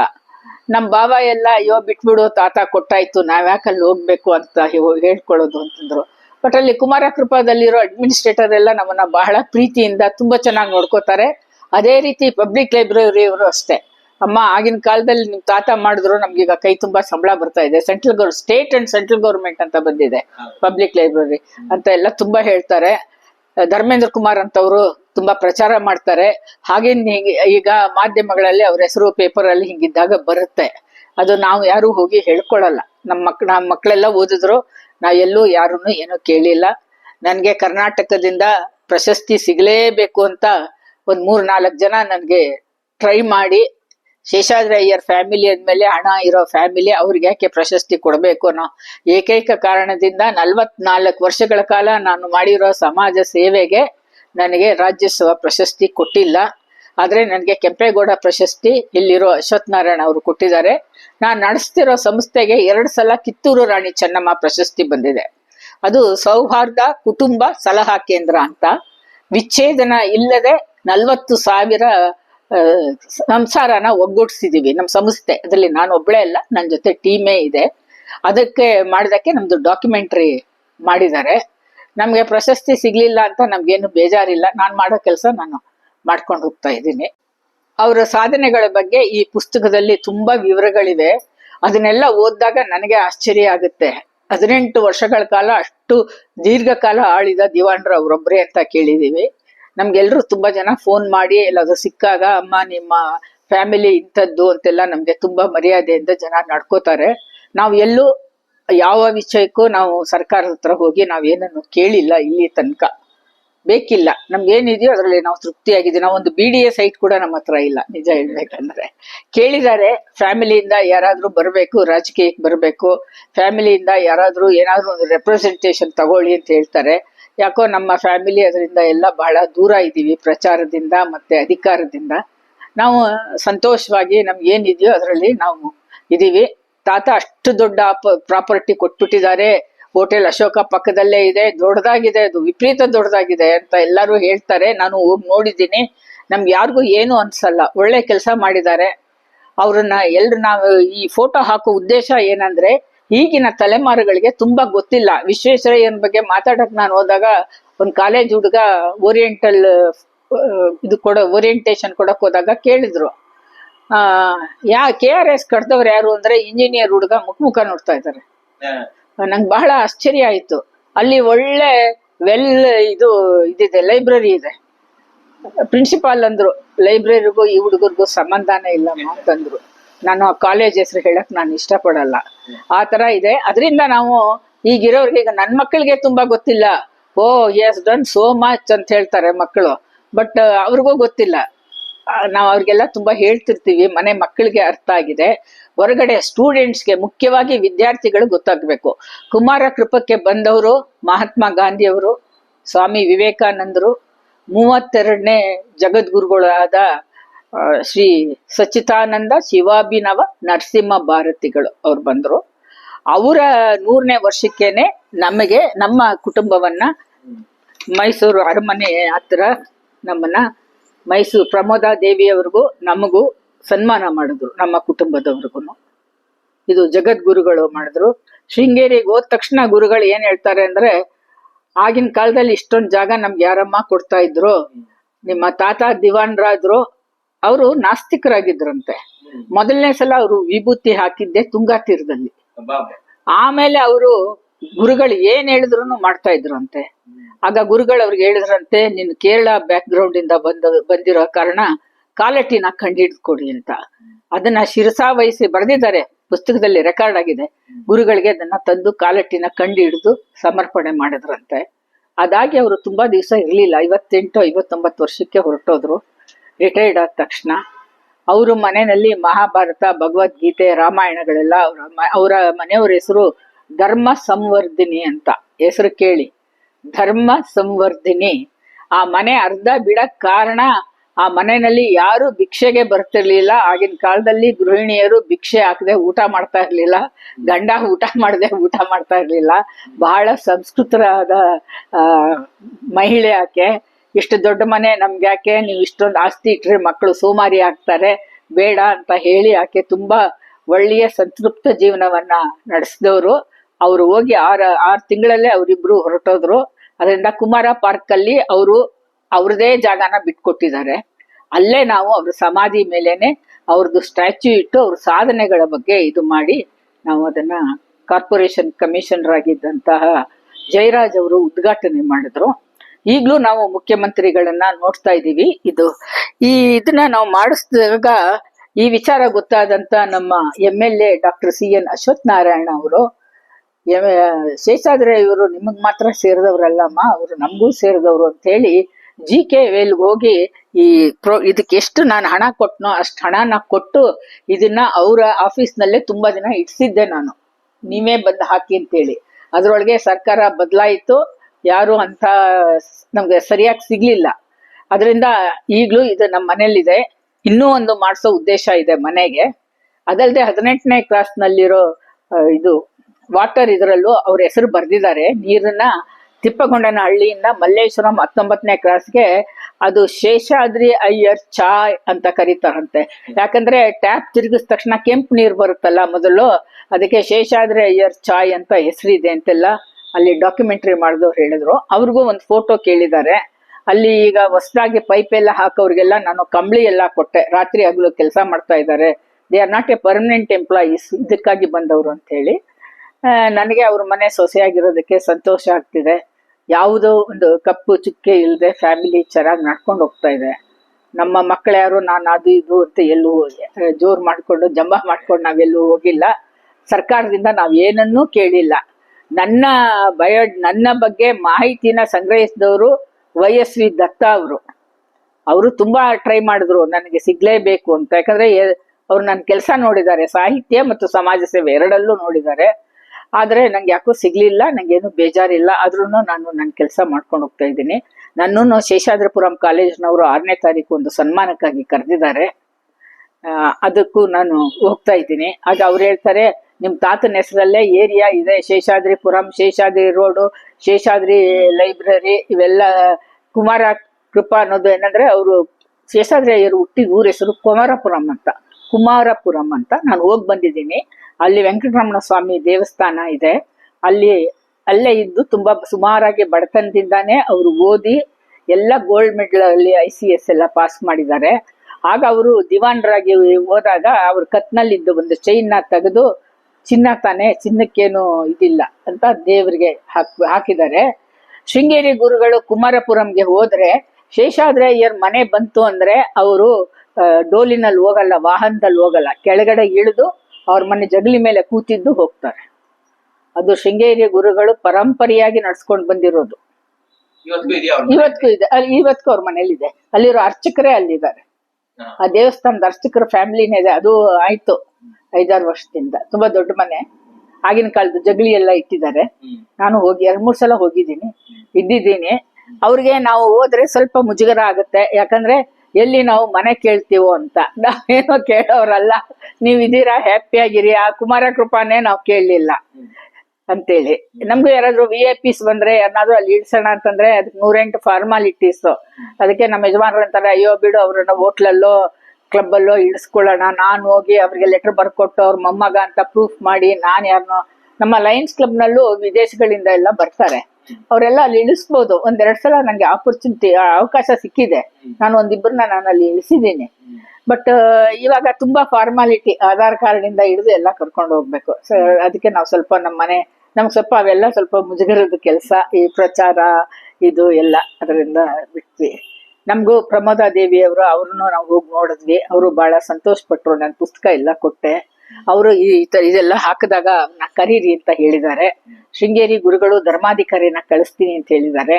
ನಮ್ ಬಾಬಾ ಎಲ್ಲ, ಅಯ್ಯೋ, ಬಿಟ್ಬಿಡು, ತಾತ ಕೊಟ್ಟಾಯ್ತು, ನಾವ್ಯಾಕೆ ಅಲ್ಲಿ ಹೋಗ್ಬೇಕು ಅಂತ ಹೇಳ್ಕೊಳ್ಳೋದು ಅಂತಂದ್ರು. ಬಟ್ ಅಲ್ಲಿ ಕುಮಾರ ಕೃಪಾದಲ್ಲಿರೋ ಅಡ್ಮಿನಿಸ್ಟ್ರೇಟರ್ ಎಲ್ಲ ನಮ್ಮನ್ನ ಬಹಳ ಪ್ರೀತಿಯಿಂದ ತುಂಬಾ ಚೆನ್ನಾಗಿ ನೋಡ್ಕೋತಾರೆ. ಅದೇ ರೀತಿ ಪಬ್ಲಿಕ್ ಲೈಬ್ರರಿ ಅವರು ಅಷ್ಟೇ. ಅಮ್ಮ ಆಗಿನ ಕಾಲದಲ್ಲಿ ನಿಮ್ ತಾತ ಮಾಡಿದ್ರು ನಮ್ಗೀಗ ಕೈ ತುಂಬಾ ಸಂಬಳ ಬರ್ತಾ ಇದೆ. Central gov state and central government ಅಂತ ಬಂದಿದೆ ಪಬ್ಲಿಕ್ ಲೈಬ್ರರಿ ಅಂತ ಎಲ್ಲ ತುಂಬಾ ಹೇಳ್ತಾರೆ. ಧರ್ಮೇಂದ್ರ ಕುಮಾರ್ ಅಂತವರು ತುಂಬಾ ಪ್ರಚಾರ ಮಾಡ್ತಾರೆ. ಹಾಗೆ ಈಗ ಮಾಧ್ಯಮಗಳಲ್ಲಿ ಅವ್ರ ಹೆಸರು ಪೇಪರ್ ಅಲ್ಲಿ ಹಿಂಗಿದ್ದಾಗ ಬರುತ್ತೆ. ಅದು ನಾವು ಯಾರು ಹೋಗಿ ಹೇಳ್ಕೊಳಲ್ಲ. ನಮ್ಮ ಮಕ್ ನಮ್ಮ ಮಕ್ಕಳೆಲ್ಲ ಓದಿದ್ರು ನಾ ಎಲ್ಲೂ ಯಾರನ್ನು ಏನೂ ಕೇಳಿಲ್ಲ. ನನ್ಗೆ ಕರ್ನಾಟಕದಿಂದ ಪ್ರಶಸ್ತಿ ಸಿಗಲೇಬೇಕು ಅಂತ ಒಂದ್ ಮೂರ್ ನಾಲ್ಕು ಜನ ನನ್ಗೆ ಟ್ರೈ ಮಾಡಿ, ಶೇಷಾದ್ರಿ ಅಯ್ಯರ್ ಫ್ಯಾಮಿಲಿ ಅಂದ್ಮೇಲೆ ಹಣ ಇರೋ ಫ್ಯಾಮಿಲಿ ಅವ್ರಿಗೆ ಯಾಕೆ ಪ್ರಶಸ್ತಿ ಕೊಡಬೇಕು ಅನ್ನೋ ಏಕೈಕ ಕಾರಣದಿಂದ ನಲ್ವತ್ನಾಲ್ಕು ವರ್ಷಗಳ ಕಾಲ ನಾನು ಮಾಡಿರೋ ಸಮಾಜ ಸೇವೆಗೆ ನನಗೆ ರಾಜ್ಯೋತ್ಸವ ಪ್ರಶಸ್ತಿ ಕೊಟ್ಟಿಲ್ಲ. ಆದರೆ ನನಗೆ ಕೆಂಪೇಗೌಡ ಪ್ರಶಸ್ತಿ ಇಲ್ಲಿರೋ ಅಶ್ವಥ್ ನಾರಾಯಣ ಅವರು ಕೊಟ್ಟಿದ್ದಾರೆ. ನಾನು ನಡೆಸ್ತಿರೋ ಸಂಸ್ಥೆಗೆ ಎರಡು ಸಲ ಕಿತ್ತೂರು ರಾಣಿ ಚೆನ್ನಮ್ಮ ಪ್ರಶಸ್ತಿ ಬಂದಿದೆ. ಅದು ಸೌಹಾರ್ದ ಕುಟುಂಬ ಸಲಹಾ ಕೇಂದ್ರ ಅಂತ. ವಿಚ್ಛೇದನ ಇಲ್ಲದೆ ನಲ್ವತ್ತು ಸಾವಿರ ಸಂಸಾರನ ಒಗ್ಗೂಡಿಸಿದೀವಿ. ನಮ್ಮ ಸಂಸ್ಥೆ. ಅದರಲ್ಲಿ ನಾನು ಒಬ್ಬಳೇ ಅಲ್ಲ ನನ್ನ ಜೊತೆ ಟೀಮೇ ಇದೆ. ಅದಕ್ಕೆ ಮಾಡೋದಕ್ಕೆ ನಮ್ದು ಡಾಕ್ಯುಮೆಂಟ್ರಿ ಮಾಡಿದ್ದಾರೆ. ನಮಗೆ ಪ್ರಶಸ್ತಿ ಸಿಗ್ಲಿಲ್ಲ ಅಂತ ನಮ್ಗೇನು ಬೇಜಾರಿಲ್ಲ. ನಾನು ಮಾಡೋ ಕೆಲಸ ನಾನು ಮಾಡ್ಕೊಂಡು ಹೋಗ್ತಾ ಇದ್ದೀನಿ. ಅವರ ಸಾಧನೆಗಳ ಬಗ್ಗೆ ಈ ಪುಸ್ತಕದಲ್ಲಿ ತುಂಬಾ ವಿವರಗಳಿವೆ. ಅದನ್ನೆಲ್ಲ ಓದಿದಾಗ ನನಗೆ ಆಶ್ಚರ್ಯ ಆಗುತ್ತೆ. ಹದಿನೆಂಟು ವರ್ಷಗಳ ಕಾಲ ಅಷ್ಟು ದೀರ್ಘಕಾಲ ಆಳಿದ ದಿವಾನ್ರು ಅವರೊಬ್ಬರೇ ಅಂತ ಕೇಳಿದೀವಿ. ನಮ್ಗೆಲ್ರು ತುಂಬಾ ಜನ ಫೋನ್ ಮಾಡಿ ಎಲ್ಲಾದ್ರೂ ಸಿಕ್ಕಾಗ, ಅಮ್ಮ, ನಿಮ್ಮ ಫ್ಯಾಮಿಲಿ ಇಂಥದ್ದು ಅಂತೆಲ್ಲ ನಮ್ಗೆ ತುಂಬಾ ಮರ್ಯಾದೆಯಿಂದ ಜನ ನಡ್ಕೋತಾರೆ. ನಾವು ಎಲ್ಲೂ ಯಾವ ವಿಷಯಕ್ಕೂ ನಾವು ಸರ್ಕಾರದ ಹತ್ರ ಹೋಗಿ ನಾವೇನನ್ನು ಕೇಳಿಲ್ಲ ಇಲ್ಲಿ ತನಕ. ಬೇಕಿಲ್ಲ. ನಮ್ಗೆ ಏನಿದೆಯೋ ಅದರಲ್ಲಿ ನಾವು ತೃಪ್ತಿಯಾಗಿದ್ದೀವಿ. ನಾವು ಒಂದು ಬಿ ಡಿ ಎ ಸೈಟ್ ಕೂಡ ನಮ್ಮ ಹತ್ರ ಇಲ್ಲ, ನಿಜ ಹೇಳ್ಬೇಕಂದ್ರೆ. ಕೇಳಿದ್ದಾರೆ ಫ್ಯಾಮಿಲಿಯಿಂದ ಯಾರಾದ್ರೂ ಬರಬೇಕು, ರಾಜಕೀಯಕ್ಕೆ ಬರಬೇಕು ಫ್ಯಾಮಿಲಿಯಿಂದ ಯಾರಾದ್ರೂ ಏನಾದ್ರೂ ಒಂದು ರೆಪ್ರೆಸೆಂಟೇಷನ್ ತಗೊಳ್ಳಿ ಅಂತ ಹೇಳ್ತಾರೆ. ಯಾಕೋ ನಮ್ಮ ಫ್ಯಾಮಿಲಿ ಅದರಿಂದ ಎಲ್ಲ ಬಹಳ ದೂರ ಇದ್ದೀವಿ, ಪ್ರಚಾರದಿಂದ ಮತ್ತೆ ಅಧಿಕಾರದಿಂದ. ನಾವು ಸಂತೋಷವಾಗಿ ನಮ್ಗೇನಿದೆಯೋ ಅದರಲ್ಲಿ ನಾವು ಇದ್ದೀವಿ. ತಾತ ಅಷ್ಟು ದೊಡ್ಡ ಪ್ರಾಪರ್ಟಿ ಕೊಟ್ಬಿಟ್ಟಿದ್ದಾರೆ. ಹೋಟೆಲ್ ಅಶೋಕ ಪಕ್ಕದಲ್ಲೇ ಇದೆ, ದೊಡ್ಡದಾಗಿದೆ, ಅದು ವಿಪರೀತ ದೊಡ್ಡದಾಗಿದೆ ಅಂತ ಎಲ್ಲರೂ ಹೇಳ್ತಾರೆ. ನಾನು ಹೋಗಿ ನೋಡಿದ್ದೀನಿ. ನಮ್ಗೆ ಯಾರಿಗೂ ಏನು ಅನ್ಸಲ್ಲ. ಒಳ್ಳೆ ಕೆಲಸ ಮಾಡಿದ್ದಾರೆ. ಅವ್ರನ್ನ ಎಲ್ರು ನಾವು ಈ ಫೋಟೋ ಹಾಕೋ ಉದ್ದೇಶ ಏನಂದ್ರೆ ಈಗಿನ ತಲೆಮಾರುಗಳಿಗೆ ತುಂಬಾ ಗೊತ್ತಿಲ್ಲ. ವಿಶ್ವೇಶ್ವರಯ್ಯನ ಬಗ್ಗೆ ಮಾತಾಡಕ್ ನಾನು ಹೋದಾಗ ಒಂದ್ ಕಾಲೇಜ್ ಹುಡುಗ ಓರಿಯೆಂಟಲ್ ಇದು ಕೊಡೋ ಓರಿಯೆಂಟೇಶನ್ ಕೊಡಕ್ ಹೋದಾಗ ಕೇಳಿದ್ರು. ಆ ಯಾ ಕೆ ಆರ್ ಎಸ್ ಕಡ್ದವ್ರು ಯಾರು ಅಂದ್ರೆ ಇಂಜಿನಿಯರ್ ಹುಡುಗ ಮುಖ ಮುಖ ನೋಡ್ತಾ ಇದ್ದಾರೆ. ನಂಗೆ ಬಹಳ ಆಶ್ಚರ್ಯ ಆಯ್ತು. ಅಲ್ಲಿ ಒಳ್ಳೆ ವೆಲ್ ಇದು ಇದಿದೆ ಲೈಬ್ರರಿ ಇದೆ. ಪ್ರಿನ್ಸಿಪಾಲ್ ಅಂದ್ರು ಲೈಬ್ರರಿಗೂ ಈ ಹುಡುಗರಿಗೂ ಸಂಬಂಧಾನೇ ಇಲ್ಲ ಅಂತಂದ್ರು ನಾನು ಆ ಕಾಲೇಜ್ ಹೆಸರು ಹೇಳಕ್ ನಾನು ಇಷ್ಟಪಡಲ್ಲ. ಆ ತರ ಇದೆ. ಅದರಿಂದ ನಾವು ಈಗಿರೋರಿಗೆ ಈಗ ನನ್ನ ಮಕ್ಕಳಿಗೆ ತುಂಬಾ ಗೊತ್ತಿಲ್ಲ. Oh yes done so much ಅಂತ ಹೇಳ್ತಾರೆ ಮಕ್ಕಳು. ಬಟ್ ಅವ್ರಿಗೂ ಗೊತ್ತಿಲ್ಲ. ನಾವು ಅವ್ರಿಗೆಲ್ಲ ತುಂಬಾ ಹೇಳ್ತಿರ್ತೀವಿ. ಮನೆ ಮಕ್ಕಳಿಗೆ ಅರ್ಥ ಆಗಿದೆ. ಹೊರಗಡೆ ಸ್ಟೂಡೆಂಟ್ಸ್ಗೆ ಮುಖ್ಯವಾಗಿ ವಿದ್ಯಾರ್ಥಿಗಳು ಗೊತ್ತಾಗಬೇಕು. ಕುಮಾರ ಕೃಪಕ್ಕೆ ಬಂದವರು ಮಹಾತ್ಮ ಗಾಂಧಿಯವರು, ಸ್ವಾಮಿ ವಿವೇಕಾನಂದರು, ಮೂವತ್ತೆರಡನೇ ಜಗದ್ಗುರುಗಳಾದ ಶ್ರೀ ಸಚ್ಚಿತಾನಂದ ಶಿವಾಭಿನವ ನರಸಿಂಹ ಭಾರತಿಗಳು ಅವ್ರು ಬಂದರು. ಅವರ ನೂರನೇ ವರ್ಷಕ್ಕೇನೆ ನಮಗೆ, ನಮ್ಮ ಕುಟುಂಬವನ್ನ ಮೈಸೂರು ಅರಮನೆ ಹತ್ರ ನಮ್ಮನ್ನ ಮೈಸೂರು ಪ್ರಮೋದ ದೇವಿಯವ್ರಿಗೂ ನಮಗೂ ಸನ್ಮಾನ ಮಾಡಿದ್ರು, ನಮ್ಮ ಕುಟುಂಬದವ್ರಿಗೂ ಇದು ಜಗದ್ಗುರುಗಳು ಮಾಡಿದ್ರು. ಶೃಂಗೇರಿಗೆ ಹೋದ ತಕ್ಷಣ ಗುರುಗಳು ಏನ್ ಹೇಳ್ತಾರೆ ಅಂದ್ರೆ, ಆಗಿನ ಕಾಲದಲ್ಲಿ ಇಷ್ಟೊಂದು ಜಾಗ ನಮ್ಗೆ ಯಾರಮ್ಮ ಕೊಡ್ತಾ ಇದ್ರು. ನಿಮ್ಮ ತಾತ ದಿವಾನ್ರಾದ್ರು ಅವರು ನಾಸ್ತಿಕರಾಗಿದ್ರಂತೆ ಮೊದಲನೇ ಸಲ ಅವರು ವಿಭೂತಿ ಹಾಕಿದ್ದೆ ತುಂಗಾ ತೀರದಲ್ಲಿ. ಆಮೇಲೆ ಅವರು ಗುರುಗಳು ಏನ್ ಹೇಳಿದ್ರು ಮಾಡ್ತಾ ಇದ್ರಂತೆ. ಆಗ ಗುರುಗಳು ಅವ್ರಿಗೆ ಹೇಳಿದ್ರಂತೆ ನೀನು ಕೇರಳ ಬ್ಯಾಕ್ ಗ್ರೌಂಡ್ ಇಂದ ಬಂದ ಬಂದಿರೋ ಕಾರಣ ಕಾಲಟಿನ ಕಂಡಿಡ್ಕೊಡಿ ಅಂತ. ಅದನ್ನ ಶಿರಸಾ ವಹಿಸಿ ಬರೆದಿದ್ದಾರೆ ಪುಸ್ತಕದಲ್ಲಿ ರೆಕಾರ್ಡ್ ಆಗಿದೆ. ಗುರುಗಳಿಗೆ ಅದನ್ನ ತಂದು ಕಾಲಟ್ಟಿನ ಕಂಡು ಹಿಡಿದು ಸಮರ್ಪಣೆ ಮಾಡಿದ್ರಂತೆ. ಅದಾಗಿ ಅವರು ತುಂಬಾ ದಿವಸ ಇರ್ಲಿಲ್ಲ ಐವತ್ತೆಂಟು ಐವತ್ತೊಂಬತ್ತು ವರ್ಷಕ್ಕೆ ಹೊರಟೋದ್ರು. ರಿಟೈರ್ಡ್ ಆದ ತಕ್ಷಣ ಅವರು ಮನೆಯಲ್ಲಿ ಮಹಾಭಾರತ, ಭಗವದ್ಗೀತೆ, ರಾಮಾಯಣಗಳೆಲ್ಲ ಅವರ ಅವರ ಮನೆಯವರ ಹೆಸರು ಧರ್ಮ ಸಂವರ್ಧಿನಿ ಅಂತ. ಹೆಸರು ಕೇಳಿ. ಧರ್ಮ ಸಂವರ್ಧಿನಿ. ಆ ಮನೆ ಅರ್ಧ ಬಿಡಕ್ ಕಾರಣ ಆ ಮನೆಯಲ್ಲಿ ಯಾರು ಭಿಕ್ಷೆಗೆ ಬರ್ತಿರ್ಲಿಲ್ಲ. ಆಗಿನ ಕಾಲದಲ್ಲಿ ಗೃಹಿಣಿಯರು ಭಿಕ್ಷೆ ಹಾಕದೆ ಊಟ ಮಾಡ್ತಾ ಇರ್ಲಿಲ್ಲ. ಗಂಡ ಊಟ ಮಾಡದೆ ಊಟ ಮಾಡ್ತಾ ಇರ್ಲಿಲ್ಲ. ಬಹಳ ಸಂಸ್ಕೃತರಾದ ಮಹಿಳೆ ಆಕೆ. ಇಷ್ಟು ದೊಡ್ಡ ಮನೆ ನಮ್ಗೆ ಯಾಕೆ? ನೀವು ಇಷ್ಟೊಂದು ಆಸ್ತಿ ಇಟ್ರೆ ಮಕ್ಕಳು ಸೋಮಾರಿ ಆಗ್ತಾರೆ. ಬೇಡ ಅಂತ ಹೇಳಿ ಆಕೆ ತುಂಬಾ ಒಳ್ಳೆಯ ಸಂತೃಪ್ತ ಜೀವನವನ್ನ ನಡೆಸಿದವರು. ಅವರು ಹೋಗಿ ಆರು ಆರು ತಿಂಗಳಲ್ಲೇ ಅವರಿಬ್ರು ಹೊರಟೋದ್ರು. ಅದರಿಂದ ಕುಮಾರ ಪಾರ್ಕ್ ಅಲ್ಲಿ ಅವರು ಅವ್ರದೇ ಜಾಗನ ಬಿಟ್ಕೊಟ್ಟಿದ್ದಾರೆ. ಅಲ್ಲೇ ನಾವು ಅವ್ರ ಸಮಾಧಿ ಮೇಲೇನೆ ಅವ್ರದ್ದು ಸ್ಟ್ಯಾಚ್ಯೂ ಇಟ್ಟು ಅವ್ರ ಸಾಧನೆಗಳ ಬಗ್ಗೆ ಇದು ಮಾಡಿ ನಾವು ಅದನ್ನ ಕಾರ್ಪೊರೇಷನ್ ಕಮಿಷನರ್ ಆಗಿದ್ದಂತಹ ಜಯರಾಜ್ ಅವರು ಉದ್ಘಾಟನೆ ಮಾಡಿದ್ರು. ಈಗಲೂ ನಾವು ಮುಖ್ಯಮಂತ್ರಿಗಳನ್ನ ನೋಡ್ತಾ ಇದ್ದೀವಿ ಇದು ಈ ಇದನ್ನ ನಾವು ಮಾಡಿಸಿದಾಗ ಈ ವಿಚಾರ ಗೊತ್ತಾದಂತ ನಮ್ಮ M L A doctor C N Ashwath Narayana ಅವರು ಶೇಷಾದ್ರೆ ಇವರು ನಿಮಗ್ ಮಾತ್ರ ಸೇರಿದವ್ರಲ್ಲಮ್ಮ, ಅವರು ನಮಗೂ ಸೇರಿದವರು ಅಂತ ಹೇಳಿ ಜಿ ಕೆ ವೇಲ್ ಹೋಗಿ ಈ ಪ್ರೊ, ಇದಕ್ಕೆ ಎಷ್ಟು ನಾನು ಹಣ ಕೊಟ್ನೋ ಅಷ್ಟು ಹಣನ ಕೊಟ್ಟು ಇದನ್ನ ಅವರ ಆಫೀಸ್ನಲ್ಲೇ ತುಂಬಾ ದಿನ ಇಟ್ಸಿದ್ದೆ ನಾನು. ನೀವೇ ಬಂದು ಹಾಕಿ ಅಂತೇಳಿ ಅದ್ರೊಳಗೆ ಸರ್ಕಾರ ಬದಲಾಯಿತು. ಯಾರು ಅಂತ ನಮ್ಗೆ ಸರಿಯಾಗಿ ಸಿಗ್ಲಿಲ್ಲ. ಅದರಿಂದ ಈಗಲೂ ಇದು ನಮ್ಮ ಮನೇಲಿದೆ ಇನ್ನೂ ಒಂದು ಮಾಡಿಸೋ ಉದ್ದೇಶ ಇದೆ ಮನೆಗೆ. ಅದಲ್ಲದೆ ಹದಿನೆಂಟನೇ ಕ್ಲಾಸ್ನಲ್ಲಿರೋ ಇದು ವಾಟರ್ ಇದರಲ್ಲೂ ಅವ್ರ ಹೆಸರು ಬರೆದಿದ್ದಾರೆ. ನೀರನ್ನ ತಿಪ್ಪಗೊಂಡನ ಹಳ್ಳಿಯಿಂದ ಮಲ್ಲೇಶ್ವರಂ ಹತ್ತೊಂಬತ್ತನೇ ಕ್ಲಾಸ್ಗೆ ಅದು ಶೇಷಾದ್ರಿ ಅಯ್ಯರ್ ಚಾಯ್ ಅಂತ ಕರೀತಾರಂತೆ. ಯಾಕಂದ್ರೆ ಟ್ಯಾಪ್ ತಿರುಗಿದ ತಕ್ಷಣ ಕೆಂಪು ನೀರು ಬರುತ್ತಲ್ಲ ಮೊದಲು, ಅದಕ್ಕೆ ಶೇಷಾದ್ರಿ ಅಯ್ಯರ್ ಚಾಯ್ ಅಂತ ಹೆಸರಿದೆ ಅಂತೆಲ್ಲ ಅಲ್ಲಿ ಡಾಕ್ಯುಮೆಂಟ್ರಿ ಮಾಡಿದವ್ರು ಹೇಳಿದ್ರು. ಅವ್ರಿಗೂ ಒಂದು ಫೋಟೋ ಕೇಳಿದ್ದಾರೆ. ಅಲ್ಲಿ ಈಗ ಹೊಸದಾಗಿ ಪೈಪ್ ಎಲ್ಲ ಹಾಕೋರಿಗೆಲ್ಲ ನಾನು ಕಂಬಳಿ ಎಲ್ಲ ಕೊಟ್ಟೆ. ರಾತ್ರಿ ಹಗಲು ಕೆಲಸ ಮಾಡ್ತಾ ಇದ್ದಾರೆ. They are not a permanent employees ಇದಕ್ಕಾಗಿ ಬಂದವರು ಅಂತ ಹೇಳಿ. ನನಗೆ ಅವ್ರ ಮನೆ ಸೊಸೆಯಾಗಿರೋದಕ್ಕೆ ಸಂತೋಷ ಆಗ್ತಿದೆ. ಯಾವುದೋ ಒಂದು ಕಪ್ಪು ಚುಕ್ಕೆ ಇಲ್ಲದೆ ಫ್ಯಾಮಿಲಿ ಚೆನ್ನಾಗಿ ನಡ್ಕೊಂಡು ಹೋಗ್ತಾ ಇದೆ. ನಮ್ಮ ಮಕ್ಕಳು ಯಾರು, ನಾನು ಅದು ಇದು ಅಂತ ಎಲ್ಲೂ ಜೋರು ಮಾಡಿಕೊಂಡು ಜಮಾ ಮಾಡ್ಕೊಂಡು ನಾವೆಲ್ಲೂ ಹೋಗಿಲ್ಲ. ಸರ್ಕಾರದಿಂದ ನಾವು ಏನನ್ನೂ ಕೇಳಿಲ್ಲ. ನನ್ನ ಬಯೋ, ನನ್ನ ಬಗ್ಗೆ ಮಾಹಿತಿನ ಸಂಗ್ರಹಿಸಿದವರು ವೈ ಎಸ್ ದತ್ತ ಅವರು. ಅವರು ತುಂಬಾ ಟ್ರೈ ಮಾಡಿದ್ರು, ನನಗೆ ಸಿಗ್ಲೇಬೇಕು ಅಂತ. ಯಾಕಂದ್ರೆ ಅವರು ನನ್ನ ಕೆಲಸ ನೋಡಿದ್ದಾರೆ, ಸಾಹಿತ್ಯ ಮತ್ತು ಸಮಾಜ ಸೇವೆ ಎರಡಲ್ಲೂ ನೋಡಿದ್ದಾರೆ. ಆದ್ರೆ ನಂಗೆ ಯಾಕೋ ಸಿಗ್ಲಿಲ್ಲ, ನಂಗೇನು ಬೇಜಾರಿಲ್ಲ. ಆದ್ರೂ ನಾನು ನನ್ನ ಕೆಲಸ ಮಾಡ್ಕೊಂಡು ಹೋಗ್ತಾ ಇದ್ದೀನಿ. ನನ್ನನ್ನು ಶೇಷಾದ್ರಿಪುರಂ ಕಾಲೇಜಿನವರು ಆರನೇ ತಾರೀಕು ಒಂದು ಸನ್ಮಾನಕ್ಕಾಗಿ ಕರೆದಿದ್ದಾರೆ. ಅದಕ್ಕೂ ನಾನು ಹೋಗ್ತಾ ಇದ್ದೀನಿ. ಆಗ ಅವ್ರು ಹೇಳ್ತಾರೆ ನಿಮ್ ತಾತನ ಹೆಸರಲ್ಲೇ ಏರಿಯಾ ಇದೆ. ಶೇಷಾದ್ರಿಪುರಂ ಶೇಷಾದ್ರಿ ರೋಡು, ಶೇಷಾದ್ರಿ ಲೈಬ್ರರಿ ಇವೆಲ್ಲ ಕುಮಾರ ಕೃಪಾ ಅನ್ನೋದು ಏನಂದ್ರೆ ಅವರು ಶೇಷಾದ್ರಿ ಅಯ್ಯರು ಹುಟ್ಟಿ ಊರ ಹೆಸರು ಕುಮಾರಪುರಂ ಅಂತ. ಕುಮಾರಪುರಂ ಅಂತ ನಾನು ಹೋಗಿ ಬಂದಿದ್ದೀನಿ. ಅಲ್ಲಿ ವೆಂಕಟರಮಣ ಸ್ವಾಮಿ ದೇವಸ್ಥಾನ ಇದೆ. ಅಲ್ಲಿ ಅಲ್ಲೇ ಇದ್ದು ತುಂಬಾ ಸುಮಾರಾಗಿ ಬಡತನದಿಂದಾನೇ ಅವರು ಓದಿ ಎಲ್ಲ ಗೋಲ್ಡ್ ಮೆಡಲ್ ಅಲ್ಲಿ ಐ ಸಿ ಎಸ್ ಎಲ್ಲ ಪಾಸ್ ಮಾಡಿದ್ದಾರೆ. ಆಗ ಅವರು ದಿವಾನ್ರಾಗಿ ಹೋದಾಗ ಅವ್ರ ಕತ್ನಲ್ಲಿದ್ದ ಒಂದು ಚೈನ್ನ ತೆಗೆದು ಚಿನ್ನ ತಾನೆ ಚಿನ್ನಕ್ಕೇನು ಇದಿಲ್ಲ ಅಂತ ದೇವರಿಗೆ ಹಾಕ್ ಹಾಕಿದ್ದಾರೆ. ಶೃಂಗೇರಿ ಗುರುಗಳು ಕುಮಾರಪುರಂಗೆ ಹೋದ್ರೆ ಶೇಷಾದ್ರಯ್ಯರ್ ಮನೆ ಬಂತು ಅಂದ್ರೆ ಅವರು ಡೋಲಿನಲ್ಲಿ ಹೋಗಲ್ಲ ವಾಹನದಲ್ಲಿ ಹೋಗಲ್ಲ. ಕೆಳಗಡೆ ಇಳಿದು ಅವ್ರ ಮನೆ ಜಗಲಿ ಮೇಲೆ ಕೂತಿದ್ದು ಹೋಗ್ತಾರೆ. ಅದು ಶೃಂಗೇರಿ ಗುರುಗಳು ಪರಂಪರೆಯಾಗಿ ನಡ್ಸ್ಕೊಂಡು ಬಂದಿರೋದು. ಇವತ್ತಿಗೂ ಅವ್ರ ಇದೆ. ಅಲ್ಲಿ ಇವತ್ತಿಗೂ ಅವ್ರ ಮನೇಲಿ ಇದೆ ಅಲ್ಲಿರೋ ಅರ್ಚಕರೇ ಅಲ್ಲಿದ್ದಾರೆ. ಆ ದೇವಸ್ಥಾನದ ಅರ್ಚಕರ ಫ್ಯಾಮಿಲಿನೇ ಇದೆ. ಅದು ಆಯ್ತು ಐದಾರು ವರ್ಷದಿಂದ. ತುಂಬಾ ದೊಡ್ಡ ಮನೆ. ಆಗಿನ ಕಾಲದ ಜಗಳಿ ಎಲ್ಲ ಇಟ್ಟಿದ್ದಾರೆ. ನಾನು ಹೋಗಿ ಎರಡ್ ಮೂರ್ ಸಲ ಹೋಗಿದ್ದೀನಿ. ಇದ್ದಿದ್ದೀನಿ. ಅವ್ರಿಗೆ ನಾವು ಹೋದ್ರೆ ಸ್ವಲ್ಪ ಮುಜುಗರ ಆಗುತ್ತೆ. ಯಾಕಂದ್ರೆ ಎಲ್ಲಿ ನಾವು ಮನೆ ಕೇಳ್ತೀವೋ ಅಂತ. ನಾವೇನೋ ಕೇಳೋರಲ್ಲ. ನೀವ್ ಇದೀರಾ ಹ್ಯಾಪಿ ಆಗಿರಿ. ಆ ಕುಮಾರ ಕೃಪಾನೇ ನಾವು ಕೇಳಲಿಲ್ಲ. ಅಂತೇಳಿ. ನಮ್ಗೆ ಯಾರಾದ್ರೂ ವಿ ಐ ಪಿಸ್ ಬಂದ್ರೆ ಯಾರನ್ನಾದ್ರೂ ಅಲ್ಲಿ ಇಳ್ಸೋಣ ಅಂತಂದ್ರೆ ಅದಕ್ಕೆ ನೂರೆಂಟು ಫಾರ್ಮಾಲಿಟೀಸ್ ಅದಕ್ಕೆ ನಮ್ಮ ಯಜಮಾನ್ರು ಅಂತಾರೆ, ಅಯ್ಯೋ ಬಿಡು, ಅವ್ರನ್ನ ಹೋಟ್ಲಲ್ಲೋ, ಕ್ಲಬ್ಬಲ್ಲೋ ಇಳಿಸ್ಕೊಳ್ಳೋಣ. ನಾನು ಹೋಗಿ ಅವ್ರಿಗೆ ಲೆಟರ್ ಬರ್ಕೊಟ್ಟು ಅವ್ರ ಮೊಮ್ಮಗ ಅಂತ ಪ್ರೂಫ್ ಮಾಡಿ ನಾನು ಯಾರನ್ನೋ ನಮ್ಮ ಲಯನ್ಸ್ ಕ್ಲಬ್ನಲ್ಲೂ ವಿದೇಶಗಳಿಂದ ಎಲ್ಲ ಬರ್ತಾರೆ. ಅವರೆಲ್ಲ ಅಲ್ಲಿ ಇಳಿಸ್ಬೋದು. ಒಂದೆರಡು ಸಲ ನನಗೆ ಆಪರ್ಚುನಿಟಿ ಅವಕಾಶ ಸಿಕ್ಕಿದೆ. ನಾನು ಒಂದಿಬ್ಬರನ್ನ ನಾನು ಅಲ್ಲಿ ಇಳಿಸಿದ್ದೀನಿ. ಬಟ್ ಇವಾಗ ತುಂಬಾ ಫಾರ್ಮಾಲಿಟಿ ಆಧಾರ್ ಕಾರ್ಡ್ ಇಂದ ಹಿಡಿದು ಎಲ್ಲ ಕರ್ಕೊಂಡು ಹೋಗ್ಬೇಕು. ಸೊ ಅದಕ್ಕೆ ನಾವು ಸ್ವಲ್ಪ ನಮ್ಮ ಮನೆ ನಮ್ಗೆ ಸ್ವಲ್ಪ ಅವೆಲ್ಲ ಸ್ವಲ್ಪ ಮುಜುಗರದ ಕೆಲಸ, ಈ ಪ್ರಚಾರ, ಇದು ಎಲ್ಲ ಅದರಿಂದ ಬಿಟ್ವಿ. ನಮಗೂ ಪ್ರಮೋದಾ ದೇವಿ ಅವರು ಅವ್ರನ್ನು ನಾವು ಹೋಗಿ ನೋಡಿದ್ವಿ. ಅವರು ಬಹಳ ಸಂತೋಷ ಪಟ್ರು ನನ್ನ ಪುಸ್ತಕ ಎಲ್ಲ ಕೊಟ್ಟೆ. ಅವರು ಈ ಇದೆಲ್ಲ ಹಾಕಿದಾಗ ನಾ ಕರೀರಿ ಅಂತ ಹೇಳಿದ್ದಾರೆ. ಶೃಂಗೇರಿ ಗುರುಗಳು ಧರ್ಮಾಧಿಕಾರಿನ ಕಳಿಸ್ತೀನಿ ಅಂತ ಹೇಳಿದ್ದಾರೆ.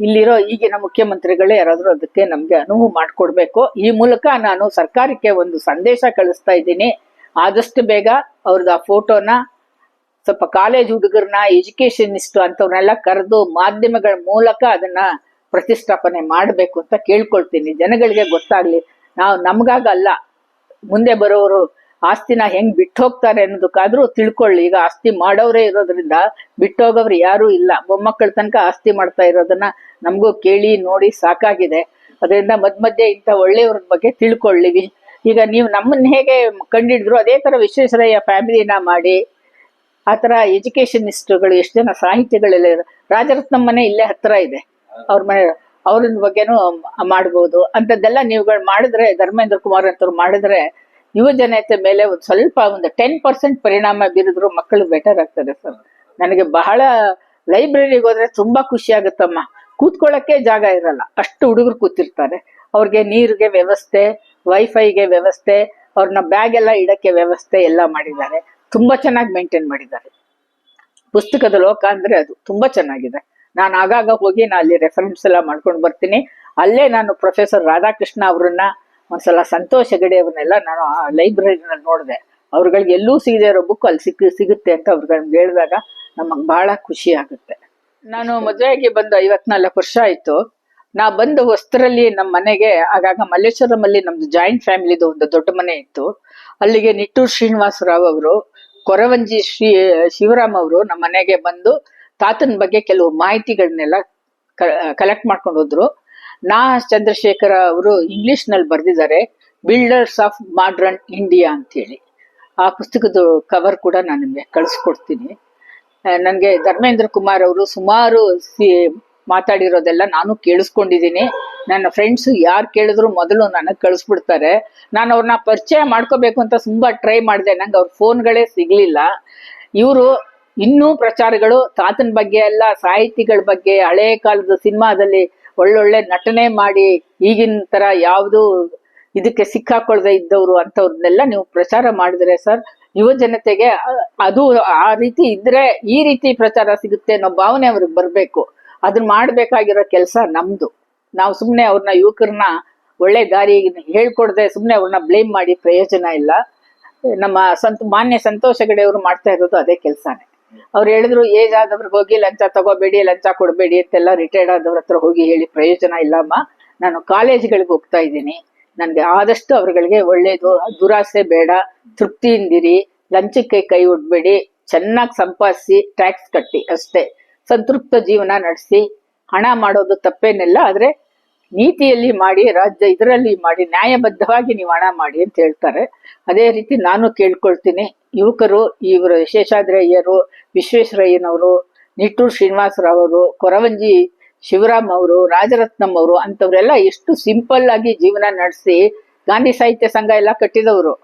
ಇಲ್ಲಿರೋ ಈಗಿನ ಮುಖ್ಯಮಂತ್ರಿಗಳೇ ಯಾರಾದರೂ ಅದಕ್ಕೆ ನಮಗೆ ಅನುವು ಮಾಡಿಕೊಡ್ಬೇಕು. ಈ ಮೂಲಕ ನಾನು ಸರ್ಕಾರಕ್ಕೆ ಒಂದು ಸಂದೇಶ ಕಳಿಸ್ತಾ ಇದ್ದೀನಿ. ಆದಷ್ಟು ಬೇಗ ಅವ್ರದ್ದು ಆ ಫೋಟೋನ ಸ್ವಲ್ಪ ಕಾಲೇಜ್ ಹುಡುಗರನ್ನ ಎಜುಕೇಶನಿಸ್ಟ್ ಅಂತವ್ರನ್ನೆಲ್ಲ ಕರೆದು ಮಾಧ್ಯಮಗಳ ಮೂಲಕ ಅದನ್ನ ಪ್ರತಿಷ್ಠಾಪನೆ ಮಾಡಬೇಕು ಅಂತ ಕೇಳ್ಕೊಳ್ತೀನಿ. ಜನಗಳಿಗೆ ಗೊತ್ತಾಗ್ಲಿ. ನಾವು ನಮಗಾಗಲ್ಲ ಮುಂದೆ ಬರೋರು ಆಸ್ತಿನ ಹೆಂಗ್ ಬಿಟ್ಟು ಹೋಗ್ತಾರೆ ಅನ್ನೋದಕ್ಕಾದ್ರೂ ತಿಳ್ಕೊಳ್ಳಿ. ಈಗ ಆಸ್ತಿ ಮಾಡೋರೇ ಇರೋದ್ರಿಂದ ಬಿಟ್ಟೋಗೋರು ಯಾರು ಇಲ್ಲ. ಮೊಮ್ಮಕ್ಕಳ ತನಕ ಆಸ್ತಿ ಮಾಡ್ತಾ ಇರೋದನ್ನ ನಮಗೂ ಕೇಳಿ ನೋಡಿ ಸಾಕಾಗಿದೆ. ಅದರಿಂದ ಮಧ್ಯ ಮಧ್ಯೆ ಇಂಥ ಒಳ್ಳೆಯವ್ರ ಬಗ್ಗೆ ತಿಳ್ಕೊಳ್ಳಿವಿ. ಈಗ ನೀವು ನಮ್ಮನ್ನ ಹೇಗೆ ಕಂಡಿಡಿದ್ರು, ಅದೇ ತರ ವಿಶ್ವೇಶ್ವರಯ್ಯ ಫ್ಯಾಮಿಲಿನ ಮಾಡಿ ಆ ಥರ ಎಜುಕೇಶನಿಸ್ಟ್ಗಳು ಎಷ್ಟು ಜನ ಸಾಹಿತ್ಯಗಳೆಲ್ಲ ರಾಜರತ್ನಂ ಮನೆ ಇಲ್ಲೇ ಹತ್ರ ಇದೆ. ಅವ್ರ ಮನೆ ಅವ್ರ ಬಗ್ಗೆನೂ ಮಾಡ್ಬೋದು. ಅಂಥದ್ದೆಲ್ಲ ನೀವುಗಳು ಮಾಡಿದ್ರೆ, ಧರ್ಮೇಂದ್ರ ಕುಮಾರ್ ಅಂತವ್ರು ಮಾಡಿದ್ರೆ, ಯುವ ಜನತೆ ಮೇಲೆ ಒಂದು ಸ್ವಲ್ಪ ಒಂದು ಟೆನ್ ಪರ್ಸೆಂಟ್ ಪರಿಣಾಮ ಬೀರಿದ್ರು ಮಕ್ಕಳು ಬೆಟರ್ ಆಗ್ತದೆ ಸರ್. ನನಗೆ ಬಹಳ ಲೈಬ್ರರಿಗೆ ಹೋದ್ರೆ ತುಂಬಾ ಖುಷಿ ಆಗುತ್ತಮ್ಮ. ಕೂತ್ಕೊಳ್ಳಕ್ಕೆ ಜಾಗ ಇರಲ್ಲ. ಅಷ್ಟು ಹುಡುಗರು ಕೂತಿರ್ತಾರೆ. ಅವ್ರಿಗೆ ನೀರಿಗೆ ವ್ಯವಸ್ಥೆ ವೈಫೈಗೆ ವ್ಯವಸ್ಥೆ, ಅವ್ರನ್ನ ಬ್ಯಾಗ್ ಎಲ್ಲ ಇಡಕ್ಕೆ ವ್ಯವಸ್ಥೆ ಎಲ್ಲ ಮಾಡಿದ್ದಾರೆ. ತುಂಬಾ ಚೆನ್ನಾಗಿ ಮೇಂಟೈನ್ ಮಾಡಿದ್ದಾರೆ. ಪುಸ್ತಕದ ಲೋಕ ಅಂದ್ರೆ ಅದು ತುಂಬಾ ಚೆನ್ನಾಗಿದೆ. ನಾನು ಆಗಾಗ ಹೋಗಿ ನಾ ಅಲ್ಲಿ ರೆಫರೆನ್ಸ್ ಎಲ್ಲ ಮಾಡ್ಕೊಂಡು ಬರ್ತೀನಿ. ಅಲ್ಲೇ ನಾನು ಪ್ರೊಫೆಸರ್ ರಾಧಾಕೃಷ್ಣ ಅವ್ರನ್ನ ಒಂದ್ಸಲ ಸಂತೋಷ್ ಹೆಗಡೆ ಅವ್ರನ್ನೆಲ್ಲ ನಾನು ಆ ಲೈಬ್ರರಿನಲ್ಲಿ ನೋಡಿದೆ. ಅವ್ರುಗಳಿಗೆ ಎಲ್ಲೂ ಸಿಗದೆ ಇರೋ ಬುಕ್ ಅಲ್ಲಿ ಸಿಕ್ಕ ಸಿಗುತ್ತೆ ಅಂತ ಅವ್ರುಗಳನ್ನ ಹೇಳಿದಾಗ ನಮಗೆ ಬಹಳ ಖುಷಿ ಆಗುತ್ತೆ. ನಾನು ಮದುವೆಗೆ ಬಂದು ಐವತ್ನಾಲ್ಕು ವರ್ಷ ಆಯ್ತು. ನಾ ಬಂದು ಹೊಸ್ತರಲ್ಲಿ ನಮ್ಮ ಮನೆಗೆ ಆಗಾಗ ಮಲ್ಲೇಶ್ವರಂ ಅಲ್ಲಿ ನಮ್ದು ಜಾಯಿಂಟ್ ಫ್ಯಾಮಿಲಿದು ಒಂದು ದೊಡ್ಡ ಮನೆ ಇತ್ತು. ಅಲ್ಲಿಗೆ ನಿಟ್ಟೂರ್ ಶ್ರೀನಿವಾಸರಾವ್ ಅವರು ಕೊರವಂಜಿ ಶ್ರೀ, ಶಿವರಾಮ್ ಅವರು ನಮ್ಮ ಮನೆಗೆ ಬಂದು ತಾತನ ಬಗ್ಗೆ ಕೆಲವು ಮಾಹಿತಿಗಳನ್ನೆಲ್ಲ ಕಲೆಕ್ಟ್ ಮಾಡ್ಕೊಂಡು ಹೋದ್ರು. ನಾ ಚಂದ್ರಶೇಖರ ಅವರು ಇಂಗ್ಲಿಷ್ನಲ್ಲಿ ಬರೆದಿದ್ದಾರೆ ಬಿಲ್ಡರ್ಸ್ ಆಫ್ ಮಾಡ್ರನ್ ಇಂಡಿಯಾ ಅಂತೇಳಿ. ಆ ಪುಸ್ತಕದ ಕವರ್ ಕೂಡ ನಾನು ನಿಮಗೆ ಕಳಿಸ್ಕೊಡ್ತೀನಿ. ನನಗೆ ಧರ್ಮೇಂದ್ರ ಕುಮಾರ್ ಅವರು ಸುಮಾರು ಸಿ ಮಾತಾಡಿರೋದೆಲ್ಲ ನಾನು ಕೇಳಿಸ್ಕೊಂಡಿದ್ದೀನಿ. ನನ್ನ ಫ್ರೆಂಡ್ಸ್ ಯಾರು ಕೇಳಿದ್ರು ಮೊದಲು ನನಗೆ ಕಳಿಸ್ಬಿಡ್ತಾರೆ. ನಾನು ಅವ್ರನ್ನ ಪರಿಚಯ ಮಾಡ್ಕೋಬೇಕು ಅಂತ ತುಂಬಾ ಟ್ರೈ ಮಾಡಿದೆ. ನಂಗೆ ಅವ್ರ ಫೋನ್ಗಳೇ ಸಿಗ್ಲಿಲ್ಲ. ಇವರು ಇನ್ನೂ ಪ್ರಚಾರಗಳು, ತಾತನ ಬಗ್ಗೆ ಎಲ್ಲ ಸಾಹಿತಿಗಳ ಬಗ್ಗೆ ಹಳೆ ಕಾಲದ ಸಿನಿಮಾದಲ್ಲಿ ಒಳ್ಳೊಳ್ಳೆ ನಟನೆ ಮಾಡಿ ಈಗಿನ ತರ ಯಾವುದು ಇದಕ್ಕೆ ಸಿಕ್ಕಾಕೊಳ್ದೆ ಇದ್ದವರು ಅಂಥವ್ರನ್ನೆಲ್ಲ ನೀವು ಪ್ರಚಾರ ಮಾಡಿದ್ರೆ ಸರ್, ಯುವ ಜನತೆಗೆ ಅದು ಆ ರೀತಿ ಇದ್ರೆ ಈ ರೀತಿ ಪ್ರಚಾರ ಸಿಗುತ್ತೆ ಅನ್ನೋ ಭಾವನೆ ಅವ್ರಿಗೆ ಬರ್ಬೇಕು. ಅದನ್ನ ಮಾಡ್ಬೇಕಾಗಿರೋ ಕೆಲಸ ನಮ್ದು. ನಾವು ಸುಮ್ಮನೆ ಅವ್ರನ್ನ ಯುವಕರನ್ನ ಒಳ್ಳೆ ದಾರಿ ಹೇಳ್ಕೊಡ್ದೆ ಸುಮ್ಮನೆ ಅವ್ರನ್ನ ಬ್ಲೇಮ್ ಮಾಡಿ ಪ್ರಯೋಜನ ಇಲ್ಲ. ನಮ್ಮ ಸಂತ, ಮಾನ್ಯ ಸಂತೋಷ ಮಾಡ್ತಾ ಇರೋದು ಅದೇ ಕೆಲಸನೇ. ಅವ್ರು ಹೇಳಿದ್ರು ಏಜ್ ಆದವ್ರಿಗೆ ಹೋಗಿ ಲಂಚ ತಗೋಬೇಡಿ, ಲಂಚ ಕೊಡಬೇಡಿ ಅಂತೆಲ್ಲ ರಿಟೈರ್ಡ್ ಆದವ್ರ ಹತ್ರ ಹೋಗಿ ಹೇಳಿ ಪ್ರಯೋಜನ ಇಲ್ಲಮ್ಮ. ನಾನು ಕಾಲೇಜ್ಗಳಿಗೆ ಹೋಗ್ತಾ ಇದ್ದೀನಿ. ನನಗೆ ಆದಷ್ಟು ಅವ್ರಗಳಿಗೆ ಒಳ್ಳೇದು ದುರಾಸೆ ಬೇಡ. ತೃಪ್ತಿಯಿಂದಿರಿ. ಲಂಚಕ್ಕೆ ಕೈ ಒಡ್ಬೇಡಿ. ಚೆನ್ನಾಗಿ ಸಂಪಾದಿಸಿ ಟ್ಯಾಕ್ಸ್ ಕಟ್ಟಿ ಅಷ್ಟೇ. ಸಂತೃಪ್ತ ಜೀವನ ನಡೆಸಿ ಹಣ ಮಾಡೋದು ತಪ್ಪೇನೆಲ್ಲ, ಆದ್ರೆ ನೀತಿಯಲ್ಲಿ ಮಾಡಿ, ರಾಜ್ಯ ಇದರಲ್ಲಿ ಮಾಡಿ, ನ್ಯಾಯಬದ್ಧವಾಗಿ ನೀವು ಹಣ ಮಾಡಿ ಅಂತ ಹೇಳ್ತಾರೆ. ಅದೇ ರೀತಿ ನಾನು ಕೇಳ್ಕೊಳ್ತೀನಿ, ಯುವಕರು, ಇವರು ಶೇಷಾದ್ರಯ್ಯರು ವಿಶ್ವೇಶ್ವರಯ್ಯನವರು, ನಿಟ್ಟೂರ್ ಶ್ರೀನಿವಾಸರಾವ್ ಅವರು ಕೊರವಂಜಿ ಶಿವರಾಮ್ ಅವರು, ರಾಜರತ್ನಂ ಅವರು ಅಂತವ್ರೆಲ್ಲ ಎಷ್ಟು ಸಿಂಪಲ್ ಆಗಿ ಜೀವನ ನಡೆಸಿ, ಗಾಂಧಿ ಸಾಹಿತ್ಯ ಸಂಘ ಎಲ್ಲ ಕಟ್ಟಿದವರು.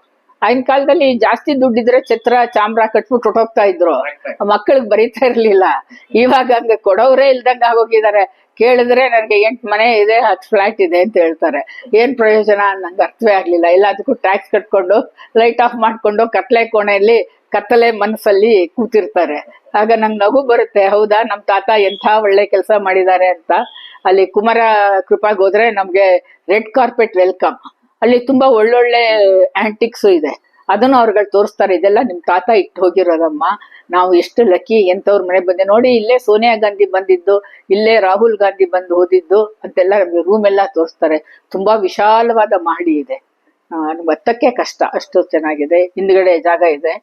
ಆಗಿನ ಕಾಲದಲ್ಲಿ ಜಾಸ್ತಿ ದುಡ್ಡಿದ್ರೆ ಛತ್ರ ಚಾಮ್ರ ಕಟ್ಬಿಟ್ಟು ಹೊಟ್ಟೋಗ್ತಾ ಇದ್ರು. ಮಕ್ಕಳಿಗೆ ಬರೀತಾ ಇರ್ಲಿಲ್ಲ. ಇವಾಗ ಹಂಗೆ ಕೊಡೋರೇ ಇಲ್ದಂಗ ಆಗೋಗಿದ್ದಾರೆ. ಕೇಳಿದ್ರೆ ನನಗೆ ಎಂಟು ಮನೆ ಇದೆ ಹತ್ತು ಫ್ಲಾಟ್ ಇದೆ ಅಂತ ಹೇಳ್ತಾರೆ. ಏನ್ ಪ್ರಯೋಜನ ನಂಗೆ ಅರ್ಥವೇ ಆಗ್ಲಿಲ್ಲ. ಎಲ್ಲದಕ್ಕೂ ಟ್ಯಾಕ್ಸ್ ಕಟ್ಕೊಂಡು ಲೈಟ್ ಆಫ್ ಮಾಡ್ಕೊಂಡು ಕತ್ಲೆ ಕೋಣೆಯಲ್ಲಿ ಕತ್ತಲೆ ಮನಸ್ಸಲ್ಲಿ ಕೂತಿರ್ತಾರೆ. ಆಗ ನಂಗೆ ನಗು ಬರುತ್ತೆ. ಹೌದಾ ನಮ್ಮ ತಾತ ಎಂಥ ಒಳ್ಳೆ ಕೆಲಸ ಮಾಡಿದ್ದಾರೆ ಅಂತ. ಅಲ್ಲಿ ಕುಮಾರ ಕೃಪಾಗ್ ಹೋದ್ರೆ ನಮ್ಗೆ ರೆಡ್ ಕಾರ್ಪೆಟ್ ವೆಲ್ಕಮ್. ಅಲ್ಲಿ ತುಂಬಾ ಒಳ್ಳೊಳ್ಳೆ ಆಂಟಿಕ್ಸ್ ಇದೆ. ಅದನ್ನು ಅವ್ರುಗಳು ತೋರಿಸ್ತಾರೆ. ಇದೆಲ್ಲ ನಿಮ್ ತಾತ ಇಟ್ಟು ಹೋಗಿರೋದಮ್ಮ. ನಾವು ಎಷ್ಟು ಲಕ್ಕಿ ಎಂತವ್ರ ಮನೆ ಬಂದೆ. ನೋಡಿ, ಇಲ್ಲೇ ಸೋನಿಯಾ ಗಾಂಧಿ ಬಂದಿದ್ದು, ಇಲ್ಲೇ ರಾಹುಲ್ ಗಾಂಧಿ ಬಂದು ಓದಿದ್ದು, ಅಂತೆಲ್ಲ ರೂಮ್ ಎಲ್ಲ ತೋರಿಸ್ತಾರೆ. ತುಂಬಾ ವಿಶಾಲವಾದ ಮಹಡಿ ಇದೆ. ಬತ್ತಕ್ಕೆ ಕಷ್ಟ. ಅಷ್ಟು ಚೆನ್ನಾಗಿದೆ. ಹಿಂದ್ಗಡೆ ಜಾಗ ಇದೆ.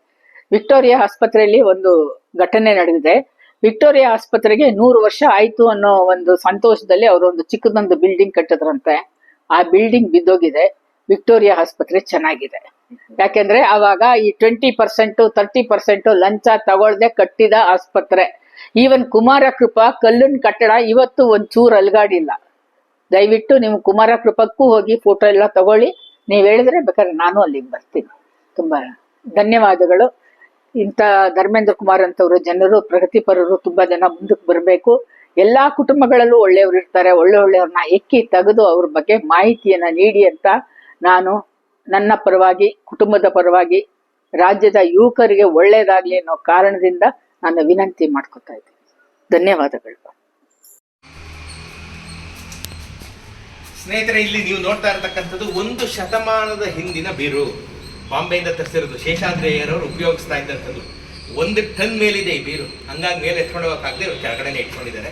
ವಿಕ್ಟೋರಿಯಾ ಆಸ್ಪತ್ರೆಯಲ್ಲಿ ಒಂದು ಘಟನೆ ನಡೆದಿದೆ. ವಿಕ್ಟೋರಿಯಾ ಆಸ್ಪತ್ರೆಗೆ ನೂರು ವರ್ಷ ಆಯ್ತು ಅನ್ನೋ ಒಂದು ಸಂತೋಷದಲ್ಲಿ ಅವರು ಒಂದು ಚಿಕ್ಕದೊಂದು ಬಿಲ್ಡಿಂಗ್ ಕಟ್ಟಿದ್ರಂತೆ. ಆ ಬಿಲ್ಡಿಂಗ್ ಬಿದ್ದೋಗಿದೆ. ವಿಕ್ಟೋರಿಯಾ ಆಸ್ಪತ್ರೆ ಚೆನ್ನಾಗಿದೆ. ಯಾಕೆಂದ್ರೆ ಅವಾಗ ಈ ಟ್ವೆಂಟಿ ಪರ್ಸೆಂಟ್ ತರ್ಟಿ ಪರ್ಸೆಂಟ್ ಲಂಚ ತಗೊಳ್ದೆ ಕಟ್ಟಿದ ಆಸ್ಪತ್ರೆ. ಈವನ್ ಕುಮಾರ ಕೃಪಾ ಕಲ್ಲಿನ ಕಟ್ಟಡ ಇವತ್ತು ಒಂಚೂರು ಅಲ್ಗಾಡಿಲ್ಲ. ದಯವಿಟ್ಟು ನೀವು ಕುಮಾರ ಕೃಪಕ್ಕೂ ಹೋಗಿ ಫೋಟೋ ಎಲ್ಲ ತಗೊಳ್ಳಿ. ನೀವು ಹೇಳಿದ್ರೆ ಬೇಕಾದ್ರೆ ನಾನು ಅಲ್ಲಿಗೆ ಬರ್ತೀನಿ. ತುಂಬಾ ಧನ್ಯವಾದಗಳು. ಇಂಥ ಧರ್ಮೇಂದ್ರ ಕುಮಾರ್ ಅಂತವರು ಜನರು ಪ್ರಗತಿಪರರು ತುಂಬಾ ಜನ ಮುಂದಕ್ಕೆ ಬರಬೇಕು. ಎಲ್ಲಾ ಕುಟುಂಬಗಳಲ್ಲೂ ಒಳ್ಳೆಯವರು ಇರ್ತಾರೆ. ಒಳ್ಳೆ ಒಳ್ಳೆಯವ್ರನ್ನ ಎಕ್ಕಿ ತೆಗೆದು ಅವ್ರ ಬಗ್ಗೆ ಮಾಹಿತಿಯನ್ನ ನೀಡಿ ಅಂತ ನಾನು ನನ್ನ ಪರವಾಗಿ, ಕುಟುಂಬದ ಪರವಾಗಿ, ರಾಜ್ಯದ ಯುವಕರಿಗೆ ಒಳ್ಳೇದಾಗಲಿ ಅನ್ನೋ ಕಾರಣದಿಂದ ನಾನು ವಿನಂತಿ ಮಾಡ್ಕೊತಾ ಇದ್ದೀನಿ. ಧನ್ಯವಾದಗಳು. ಸ್ನೇಹಿತರೆ, ಇಲ್ಲಿ ನೀವು ನೋಡ್ತಾ ಇರತಕ್ಕಂಥದ್ದು ಒಂದು ಶತಮಾನದ ಹಿಂದಿನ ಬೀರು. ಬಾಂಬೆಯಿಂದ ತರಿಸಿರೋದು ಶೇಷಾದ್ರಿಯರವರು ಉಪಯೋಗಿಸ್ತಾ ಇದ್ದಂಥದ್ದು. ಒಂದು ಟನ್ ಮೇಲಿದೆ ಈ ಬೀರು. ಹಂಗಾಗಿ ಮೇಲೆ ಎತ್ಕೊಂಡು ಹೋಗೋಕ್ಕಾಗದೆ ಇವ್ರು ಕೆಳಗಡೆನೆ ಇಟ್ಕೊಂಡಿದ್ದಾರೆ.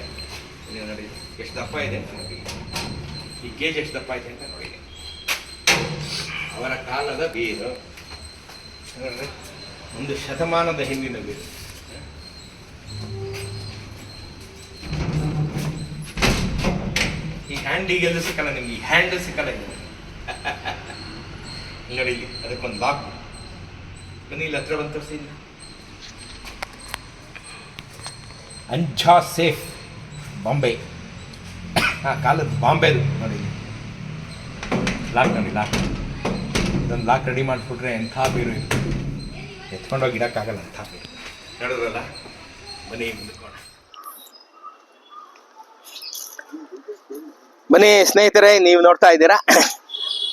ಎಷ್ಟು ದಪ್ಪ ಇದೆ. ಈ ಗೇಜ್ ಎಷ್ಟು ದಪ್ಪ ಇದೆ ಅಂತ. ಅವರ ಕಾಲದ ಬೀರು ಒಂದು ಶತಮಾನದ ಹಿಂದಿನ ಬೀರು ಈ ಹ್ಯಾಂಡಿಗೆಲ್ಲೂ ಸಿಕ್ಕಲ್ಲ ನಿಮ್ಗೆ, ಈ ಹ್ಯಾಂಡ್ ಸಿಕ್ಕಲ್ಲ ನೋಡಿ ಇಲ್ಲಿ, ಅದಕ್ಕೊಂದು ಲಾಕ್ ಬನ್ನಿ, ಇಲ್ಲಿ ಹತ್ರ ಬಂದು ತೋರಿಸಿ ಅಂಜಾ ಸೇಫ್, ಬಾಂಬೆ. ಹಾಂ ಕಾಲದ ಬಾಂಬೆದು ನೋಡಿ ಲಾಕ್ ನೋಡಿ ಲಾಕ್ ಇದೊಂದು ಲಾಕ್ ರೆಡಿ ಮಾಡಿಬಿಟ್ರೆ ಎಂಥ ಬೀರು ಇದು? ಎತ್ಕೊಂಡೋಗಿ ಇಡೋಕ್ಕಾಗಲ್ಲ ಅಂಥ ಬೀರು? ನೋಡಿದ್ರಲ್ಲ ಬನ್ನಿ. ಬನ್ನಿ ಸ್ನೇಹಿತರೆ ನೀವು ನೋಡ್ತಾ ಇದ್ದೀರಾ?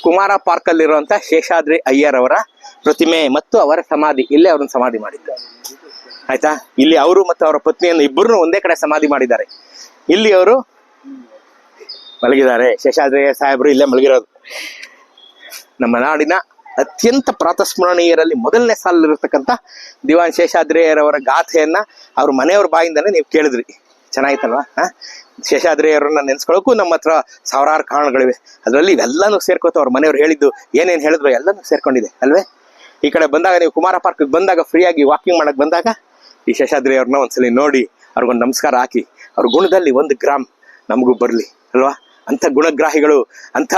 ಕುಮಾರ ಪಾರ್ಕ್ ಅಲ್ಲಿರುವಂತ ಶೇಷಾದ್ರಿ ಅಯ್ಯರ್ ಅವರ ಪ್ರತಿಮೆ ಮತ್ತು ಅವರ ಸಮಾಧಿ. ಇಲ್ಲೇ ಅವ್ರನ್ನ ಸಮಾಧಿ ಮಾಡಿದ್ದಾರೆ. ಆಯ್ತಾ? ಇಲ್ಲಿ ಅವರು ಮತ್ತು ಅವರ ಪತ್ನಿಯನ್ನು ಇಬ್ಬರನ್ನು ಒಂದೇ ಕಡೆ ಸಮಾಧಿ ಮಾಡಿದ್ದಾರೆ. ಇಲ್ಲಿ ಅವರು ಮಲಗಿದ್ದಾರೆ. ಶೇಷಾದ್ರಿ ಸಾಹೇಬರು ಇಲ್ಲೇ ಮಲಗಿರೋದು. ನಮ್ಮ ನಾಡಿನ ಅತ್ಯಂತ ಪ್ರಾತಸ್ಮರಣೀಯರಲ್ಲಿ ಮೊದಲನೇ ಸಾಲಲ್ಲಿರತಕ್ಕಂಥ ದಿವಾನ್ ಶೇಷಾದ್ರಿಯರವರ ಗಾಥೆಯನ್ನ ಅವ್ರ ಮನೆಯವ್ರ ಬಾಯಿಂದನೇ ನೀವು ಕೇಳಿದ್ರಿ. ಚೆನ್ನಾಗಿತ್ತಲ್ವಾ? ಹಾ? ಶೇಷಾದ್ರಿಯವರನ್ನ ನೆನೆಸ್ಕೊಳ್ಳೋಕ್ಕೂ ನಮ್ಮ ಹತ್ರ ಸಾವಿರಾರು ಕಾರಣಗಳಿವೆ. ಅದರಲ್ಲಿ ಇವೆಲ್ಲನೂ ಸೇರ್ಕೋತ ಅವ್ರ ಮನೆಯವ್ರು ಹೇಳಿದ್ದು, ಏನೇನು ಹೇಳಿದ್ರು ಎಲ್ಲನೂ ಸೇರ್ಕೊಂಡಿದೆ, ಅಲ್ವೇ? ಈ ಕಡೆ ಬಂದಾಗ ನೀವು ಕುಮಾರ ಪಾರ್ಕ್ ಬಂದಾಗ ಫ್ರೀಯಾಗಿ ವಾಕಿಂಗ್ ಮಾಡಕ್ ಬಂದಾಗ ಈ ಶೇಷಾದ್ರಿ ಅವ್ರನ್ನ ಒಂದ್ಸಲಿ ನೋಡಿ, ಅವ್ರಿಗೊಂದು ನಮಸ್ಕಾರ ಹಾಕಿ. ಅವ್ರ ಗುಣದಲ್ಲಿ ಒಂದು ಗ್ರಾಮ್ ನಮಗೂ ಬರಲಿ, ಅಲ್ವಾ? ಅಂಥ ಗುಣಗ್ರಾಹಿಗಳು, ಅಂಥ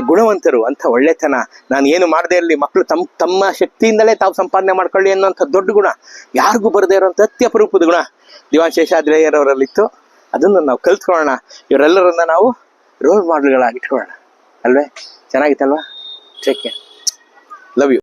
ಗುಣವಂತರು, ಅಂಥ ಒಳ್ಳೆತನ. ನಾನು ಏನು ಮಾಡದೇ ಇರಲಿ ಮಕ್ಕಳು ತಮ್ಮ ತಮ್ಮ ಶಕ್ತಿಯಿಂದಲೇ ತಾವು ಸಂಪಾದನೆ ಮಾಡ್ಕೊಳ್ಳಿ ಅನ್ನೋಂಥ ದೊಡ್ಡ ಗುಣ. ಯಾರಿಗೂ ಬರದೇ ಇರೋಂಥ ಅತ್ಯಪರೂಪದ ಗುಣ. ದಿವಾನ್ ಶೇಷಾದ್ರಯ್ಯರವರಲ್ಲಿತ್ತು ಅದನ್ನು ನಾವು ಕಲ್ತ್ಕೊಳ್ಳೋಣ. ಇವರೆಲ್ಲರನ್ನ ನಾವು ರೋಲ್ ಮಾಡೆಲ್ಗಳಾಗಿ ಇಟ್ಕೊಳ್ಳೋಣ ಅಲ್ವೇ? ಚೆನ್ನಾಗಿತ್ತಲ್ವಾ? Take care love you